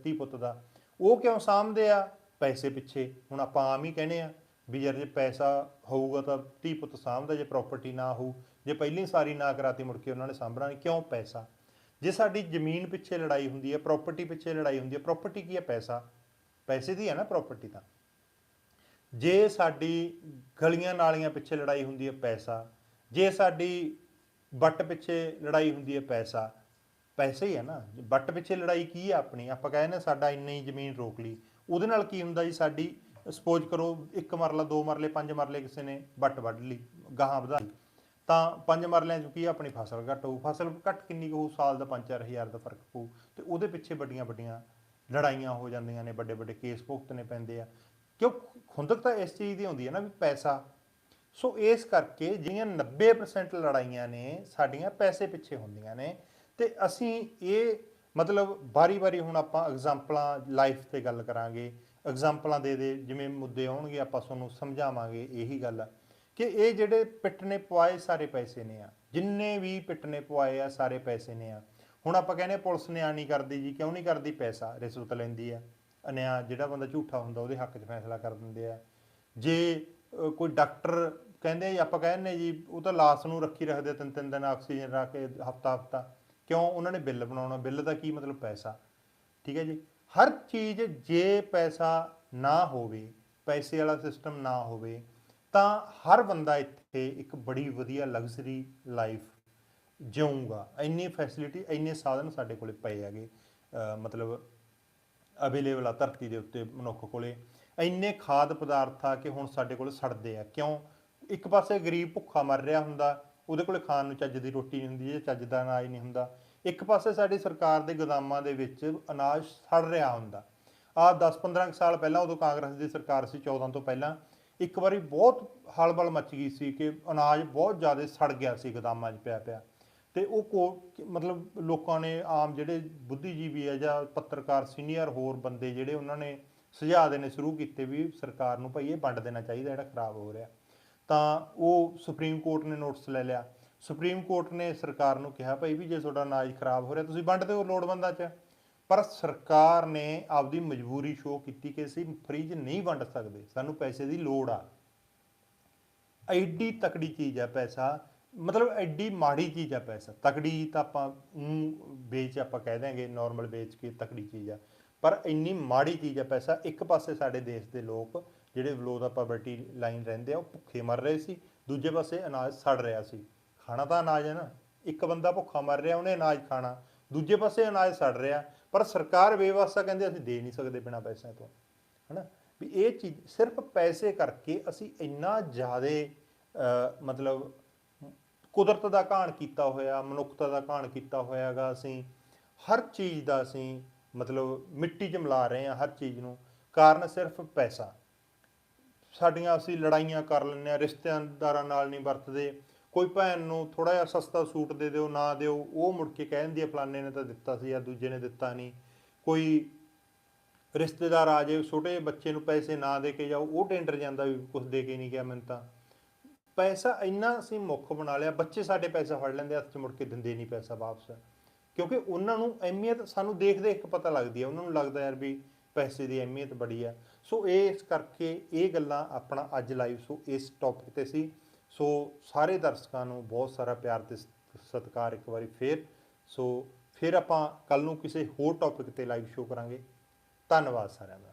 ਧੀ ਪੁੱਤ ਦਾ। ਉਹ ਕਿਉਂ ਸਾਂਭਦੇ ਆ? ਪੈਸੇ ਪਿੱਛੇ। ਹੁਣ ਆਪਾਂ ਆਮ ਹੀ ਕਹਿੰਦੇ ਆ ਵੀ ਯਾਰ ਜੇ ਪੈਸਾ ਹੋਊਗਾ ਤਾਂ ਧੀ ਪੁੱਤ ਸਾਂਭਦਾ, ਜੇ ਪ੍ਰਾਪਰਟੀ ਨਾ ਹੋਊ ਜੇ ਪਹਿਲੀ ਸਾਰੀ ਨਾ ਕਰਾਤੀ ਮੁੜ ਕੇ ਉਹਨਾਂ ਨੇ ਸਾਂਭਣਾ ਨਹੀਂ ਕਿਉਂ ਪੈਸਾ? ਜੇ ਸਾਡੀ ਜ਼ਮੀਨ ਪਿੱਛੇ ਲੜਾਈ ਹੁੰਦੀ ਹੈ ਪ੍ਰਾਪਰਟੀ ਪਿੱਛੇ ਲੜਾਈ ਹੁੰਦੀ ਹੈ ਪ੍ਰਾਪਰਟੀ ਕੀ ਹੈ? ਪੈਸਾ। ਪੈਸੇ ਦੀ ਹੈ ਨਾ ਪ੍ਰਾਪਰਟੀ ਤਾਂ। ਜੇ ਸਾਡੀ ਗਲੀਆਂ ਨਾਲੀਆਂ ਪਿੱਛੇ ਲੜਾਈ ਹੁੰਦੀ ਹੈ, ਪੈਸਾ। ਜੇ ਸਾਡੀ ਵੱਟ ਪਿੱਛੇ ਲੜਾਈ ਹੁੰਦੀ ਹੈ, ਪੈਸਾ। ਪੈਸੇ ਹੀ ਹੈ ਨਾ। ਵੱਟ ਪਿੱਛੇ ਲੜਾਈ ਕੀ ਹੈ ਆਪਣੀ? ਆਪਾਂ ਕਹਿੰਦੇ ਨੇ ਸਾਡਾ ਇੰਨੀ ਜ਼ਮੀਨ ਰੋਕ ਲਈ। ਉਹਦੇ ਨਾਲ ਕੀ ਹੁੰਦਾ ਜੀ? ਸਾਡੀ ਸਪੋਜ਼ ਕਰੋ ਇੱਕ ਮਰਲਾ, ਦੋ ਮਰਲੇ, ਪੰਜ ਮਰਲੇ ਕਿਸੇ ਨੇ ਵੱਟ ਵੱਢ ਲਈ, ਗਾਹਾਂ ਵਧਾ ਲਈ। ਤਾਂ ਪੰਜ ਮਰਲਿਆਂ ਚੁੱਕੀ ਆ, ਆਪਣੀ ਫਸਲ ਘੱਟ ਹੋਊ। ਫਸਲ ਘੱਟ ਕਿੰਨੀ ਕੁ ਹੋਊ ਸਾਲ ਦਾ 5-4000 ਦਾ ਫ਼ਰਕ ਪਊ। ਤੇ ਉਹਦੇ ਪਿੱਛੇ ਵੱਡੀਆਂ ਵੱਡੀਆਂ ਲੜਾਈਆਂ ਹੋ ਜਾਂਦੀਆਂ ਨੇ ਵੱਡੇ ਵੱਡੇ ਕੇਸ ਭੁਗਤਣੇ ਪੈਂਦੇ ਆ। ਕਿਉਂ? ਖੁੰਦਕ ਤਾਂ ਇਸ ਚੀਜ਼ ਦੀ ਹੁੰਦੀ ਹੈ ਨਾ ਵੀ ਪੈਸਾ। ਸੋ ਇਸ ਕਰਕੇ ਜਿਹੜੀਆਂ 90% ਲੜਾਈਆਂ ਨੇ ਸਾਡੀਆਂ ਪੈਸੇ ਪਿੱਛੇ ਹੁੰਦੀਆਂ ਨੇ। ਤੇ ਅਸੀਂ ਇਹ ਮਤਲਬ ਬਾਰੀ-ਬਾਰੀ ਹੁਣ ਆਪਾਂ ਐਗਜ਼ਾਮਪਲਾਂ ਲਾਈਫ ਤੇ ਗੱਲ ਕਰਾਂਗੇ। ਐਗਜ਼ਾਮਪਲਾਂ ਦੇ ਦੇ ਜਿਵੇਂ ਮੁੱਦੇ ਆਉਣਗੇ ਆਪਾਂ ਤੁਹਾਨੂੰ ਸਮਝਾਵਾਂਗੇ ਇਹੀ ਗੱਲ ਕਿ ਇਹ ਜਿਹੜੇ ਪਿੱਟ ਨੇ ਪਵਾਏ ਸਾਰੇ ਪੈਸੇ ਨੇ ਆ। ਜਿੰਨੇ ਵੀ ਪਿੱਟ ਨੇ ਪਵਾਏ ਆ, ਸਾਰੇ ਪੈਸੇ ਨੇ ਆ। ਹੁਣ ਆਪਾਂ ਕਹਿੰਦੇ ਹਾਂ ਪੁਲਿਸ ਨਿਆਂ ਨਹੀਂ ਕਰਦੀ ਜੀ, ਕਿਉਂ ਨਹੀਂ ਕਰਦੀ? ਪੈਸਾ, ਰਿਸ਼ਵਤ ਲੈਂਦੀ ਆ। ਅਨਿਆਂ ਜਿਹੜਾ ਬੰਦਾ ਝੂਠਾ ਹੁੰਦਾ, ਉਹਦੇ ਹੱਕ 'ਚ ਫੈਸਲਾ ਕਰ ਦਿੰਦੇ ਆ। ਜੇ ਕੋਈ ਡਾਕਟਰ ਕਹਿੰਦੇ ਜੀ ਆਪਾਂ ਕਹਿੰਦੇ ਜੀ, ਉਹ ਤਾਂ ਲਾਸ਼ ਨੂੰ ਰੱਖੀ ਰੱਖਦੇ ਤਿੰਨ ਤਿੰਨ ਦਿਨ ਆਕਸੀਜਨ ਰੱਖ ਕੇ, ਹਫਤਾ ਹਫਤਾ। ਕਿਉਂ? ਉਹਨਾਂ ਨੇ ਬਿੱਲ ਬਣਾਉਣਾ। ਬਿੱਲ ਦਾ ਕੀ ਮਤਲਬ? ਪੈਸਾ। ਠੀਕ ਹੈ ਜੀ? ਹਰ ਚੀਜ਼ ਜੇ ਪੈਸਾ ਨਾ ਹੋਵੇ, ਪੈਸੇ ਵਾਲਾ ਸਿਸਟਮ ਨਾ ਹੋਵੇ ਤਾਂ ਹਰ ਬੰਦਾ ਇੱਥੇ ਇੱਕ ਬੜੀ ਵਧੀਆ ਲਗਜ਼ਰੀ ਲਾਈਫ ਜਿਊਗਾ। ਇੰਨੀ ਫੈਸਿਲਿਟੀ ਇੰਨੇ ਸਾਧਨ ਸਾਡੇ ਕੋਲੇ ਪਏ ਹੈਗੇ ਮਤਲਬ ਅਵੇਲੇਬਲ ਆ ਧਰਤੀ ਦੇ ਉੱਤੇ ਮਨੁੱਖ ਕੋਲੇ। ਇੰਨੇ ਖਾਦ ਪਦਾਰਥ ਆ ਕਿ ਹੁਣ ਸਾਡੇ ਕੋਲ ਸੜਦੇ ਆ। ਕਿਉਂ? ਇੱਕ ਪਾਸੇ ਗਰੀਬ ਭੁੱਖਾ ਮਰ ਰਿਹਾ ਹੁੰਦਾ, ਉਹਦੇ ਕੋਲੇ ਖਾਣ ਨੂੰ ਚੱਜ ਦੀ ਰੋਟੀ ਨਹੀਂ ਹੁੰਦੀ, ਜੇ ਚੱਜ ਦਾ ਅਨਾਜ ਨਹੀਂ ਹੁੰਦਾ। ਇੱਕ ਪਾਸੇ ਸਾਡੀ ਸਰਕਾਰ ਦੇ ਗੋਦਾਮਾਂ ਦੇ ਵਿੱਚ ਅਨਾਜ ਸੜ ਰਿਹਾ ਹੁੰਦਾ। ਆ 10-15 ਸਾਲ ਪਹਿਲਾਂ ਉਦੋਂ ਕਾਂਗਰਸ ਦੀ ਸਰਕਾਰ ਸੀ 14 ਤੋਂ ਪਹਿਲਾਂ। ਇੱਕ ਵਾਰੀ ਬਹੁਤ ਹਲਬਲ ਮਚ ਗਈ ਸੀ ਕਿ ਅਨਾਜ ਬਹੁਤ ਜ਼ਿਆਦਾ ਸੜ ਗਿਆ ਸੀ, ਗਦਾਮਾਂ 'ਚ ਪਿਆ ਪਿਆ। ਤੇ ਉਹ ਕੋ- ਮਤਲਬ ਲੋਕਾਂ ਨੇ ਆਮ ਜਿਹੜੇ ਬੁੱਧੀਜੀਵੀ ਆ ਜਾਂ ਪੱਤਰਕਾਰ ਸੀਨੀਅਰ ਹੋਰ ਬੰਦੇ ਜਿਹੜੇ ਉਹਨਾਂ ਨੇ ਸੁਝਾਅ ਦੇਣੇ ਸ਼ੁਰੂ ਕੀਤੇ ਵੀ ਸਰਕਾਰ ਨੂੰ ਭਾਈ ਇਹ ਵੰਡ ਦੇਣਾ ਚਾਹੀਦਾ, ਜਿਹੜਾ ਖਰਾਬ ਹੋ ਰਿਹਾ। ਤਾਂ ਉਹ ਸੁਪਰੀਮ ਕੋਰਟ ਨੇ ਨੋਟਿਸ ਲੈ ਲਿਆ। ਸੁਪਰੀਮ ਕੋਰਟ ਨੇ ਸਰਕਾਰ ਨੂੰ ਕਿਹਾ ਭਾਈ ਵੀ ਜੇ ਤੁਹਾਡਾ ਅਨਾਜ ਖਰਾਬ ਹੋ ਰਿਹਾ, ਤੁਸੀਂ ਵੰਡ ਦਿਓ ਲੋੜਵੰਦਾਂ 'ਚ। ਪਰ ਸਰਕਾਰ ਨੇ ਆਪਦੀ ਮਜਬੂਰੀ ਸ਼ੋਅ ਕੀਤੀ ਕਿ ਅਸੀਂ ਫ੍ਰੀਜ ਨਹੀਂ ਵੰਡ ਸਕਦੇ। ਸਾਨੂੰ ਪੈਸੇ ਦੀ ਲੋੜ ਆ। ਐਡੀ ਤਕੜੀ ਚੀਜ਼ ਆ ਪੈਸਾ। ਮਤਲਬ ਐਡੀ ਮਾੜੀ ਚੀਜ਼ ਆ ਪੈਸਾ। ਤਕੜੀ ਤਾਂ ਆਪਾਂ ਊਂ ਵੇਚ ਆਪਾਂ ਕਹਿ ਦਿਆਂਗੇ ਨਾਰਮਲ ਵੇਚ ਕੇ ਤਕੜੀ ਚੀਜ਼ ਆ। ਪਰ ਇੰਨੀ ਮਾੜੀ ਚੀਜ਼ ਆ ਪੈਸਾ। ਇੱਕ ਪਾਸੇ ਸਾਡੇ ਦੇਸ਼ ਦੇ ਲੋਕ ਜਿਹੜੇ ਬਲੋ ਦਾ ਪਾਵਰਟੀ ਲਾਈਨ ਰਹਿੰਦੇ ਆ, ਉਹ ਭੁੱਖੇ ਮਰ ਰਹੇ ਸੀ। ਦੂਜੇ ਪਾਸੇ ਅਨਾਜ ਸੜ ਰਿਹਾ ਸੀ। ਖਾਣਾ ਤਾਂ ਅਨਾਜ ਹੈ ਨਾ। ਇੱਕ ਬੰਦਾ ਭੁੱਖਾ ਮਰ ਰਿਹਾ, ਉਹਨੇ ਅਨਾਜ ਖਾਣਾ। ਦੂਜੇ ਪਾਸੇ ਅਨਾਜ ਸੜ ਰਿਹਾ। ਪਰ ਸਰਕਾਰ ਬੇਵਸਾ ਕਹਿੰਦੇ ਅਸੀਂ ਦੇ ਨਹੀਂ ਸਕਦੇ ਬਿਨਾਂ ਪੈਸਿਆਂ ਤੋਂ, ਹਨਾ? ਵੀ ਇਹ ਚੀਜ਼ ਸਿਰਫ ਪੈਸੇ ਕਰਕੇ ਅਸੀਂ ਇੰਨਾ ਜ਼ਿਆਦਾ ਮਤਲਬ ਕੁਦਰਤ ਦਾ ਘਾਣ ਕੀਤਾ ਹੋਇਆ, ਮਨੁੱਖਤਾ ਦਾ ਘਾਣ ਕੀਤਾ ਹੋਇਆਗਾ ਅਸੀਂ, ਹਰ ਚੀਜ਼ ਦਾ ਅਸੀਂ ਮਤਲਬ ਮਿੱਟੀ 'ਚ ਮਿਲਾ ਰਹੇ ਹਾਂ ਹਰ ਚੀਜ਼ ਨੂੰ, ਕਾਰਨ ਸਿਰਫ ਪੈਸਾ। ਸਾਡੀਆਂ ਅਸੀਂ ਲੜਾਈਆਂ ਕਰ ਲੈਂਦੇ ਆ ਰਿਸ਼ਤੇਦਾਰਾਂ ਨਾਲ ਨਹੀਂ ਵਰਤਦੇ ਕੋਈ ਭੈਣ ਨੂੰ ਥੋੜਾ ਜਿਹਾ ਸਸਤਾ ਸੂਟ ਦੇ ਦਿਓ, ਨਾ ਦਿਓ, ਉਹ ਮੁੜ ਕੇ ਕਹਿ ਦਿੰਦੀ ਹੈ ਫਲਾਣੇ ਨੇ ਤਾਂ ਦਿੱਤਾ ਸੀ ਜਾਂ ਦੂਜੇ ਨੇ ਦਿੱਤਾ ਨਹੀਂ। ਕੋਈ ਰਿਸ਼ਤੇਦਾਰ ਆ ਜਾਏ ਛੋਟੇ ਬੱਚੇ ਨੂੰ ਪੈਸੇ ਨਾ ਦੇ ਕੇ ਜਾਓ, ਉਹ ਟੈਂਡਰ ਜਾਂਦਾ ਵੀ ਕੁਝ ਦੇ ਕੇ ਨਹੀਂ ਗਿਆ ਮੈਨੂੰ ਤਾਂ। ਪੈਸਾ ਇੰਨਾ ਅਸੀਂ ਮੁੱਖ ਬਣਾ ਲਿਆ, ਬੱਚੇ ਸਾਡੇ ਪੈਸਾ ਫੜ ਲੈਂਦੇ, ਹੱਥ 'ਚ ਮੁੜ ਕੇ ਦਿੰਦੇ ਨਹੀਂ ਪੈਸਾ ਵਾਪਸ। ਕਿਉਂਕਿ ਉਹਨਾਂ ਨੂੰ ਅਹਿਮੀਅਤ, ਸਾਨੂੰ ਦੇਖ ਦੇਖ ਕੇ ਪਤਾ ਲੱਗਦੀ ਹੈ ਉਹਨਾਂ ਨੂੰ ਲੱਗਦਾ ਯਾਰ ਵੀ ਪੈਸੇ ਦੀ ਅਹਿਮੀਅਤ ਬੜੀ ਆ। ਸੋ ਇਹ ਇਸ ਕਰਕੇ ਇਹ ਗੱਲਾਂ ਆਪਣਾ ਅੱਜ ਲਾਈਵ ਸੋ ਇਸ ਟੌਪਿਕ ਤੇ ਸੀ। ਸੋ ਸਾਰੇ ਦਰਸ਼ਕਾਂ ਨੂੰ ਬਹੁਤ ਸਾਰਾ ਪਿਆਰ ਤੇ ਸਤਿਕਾਰ ਇੱਕ ਵਾਰੀ ਫੇਰ। ਸੋ ਫਿਰ ਆਪਾਂ ਕੱਲ ਨੂੰ ਕਿਸੇ ਹੋਰ ਟੌਪਿਕ ਤੇ ਲਾਈਵ ਸ਼ੋਅ ਕਰਾਂਗੇ। ਧੰਨਵਾਦ ਸਾਰਿਆਂ ਦਾ।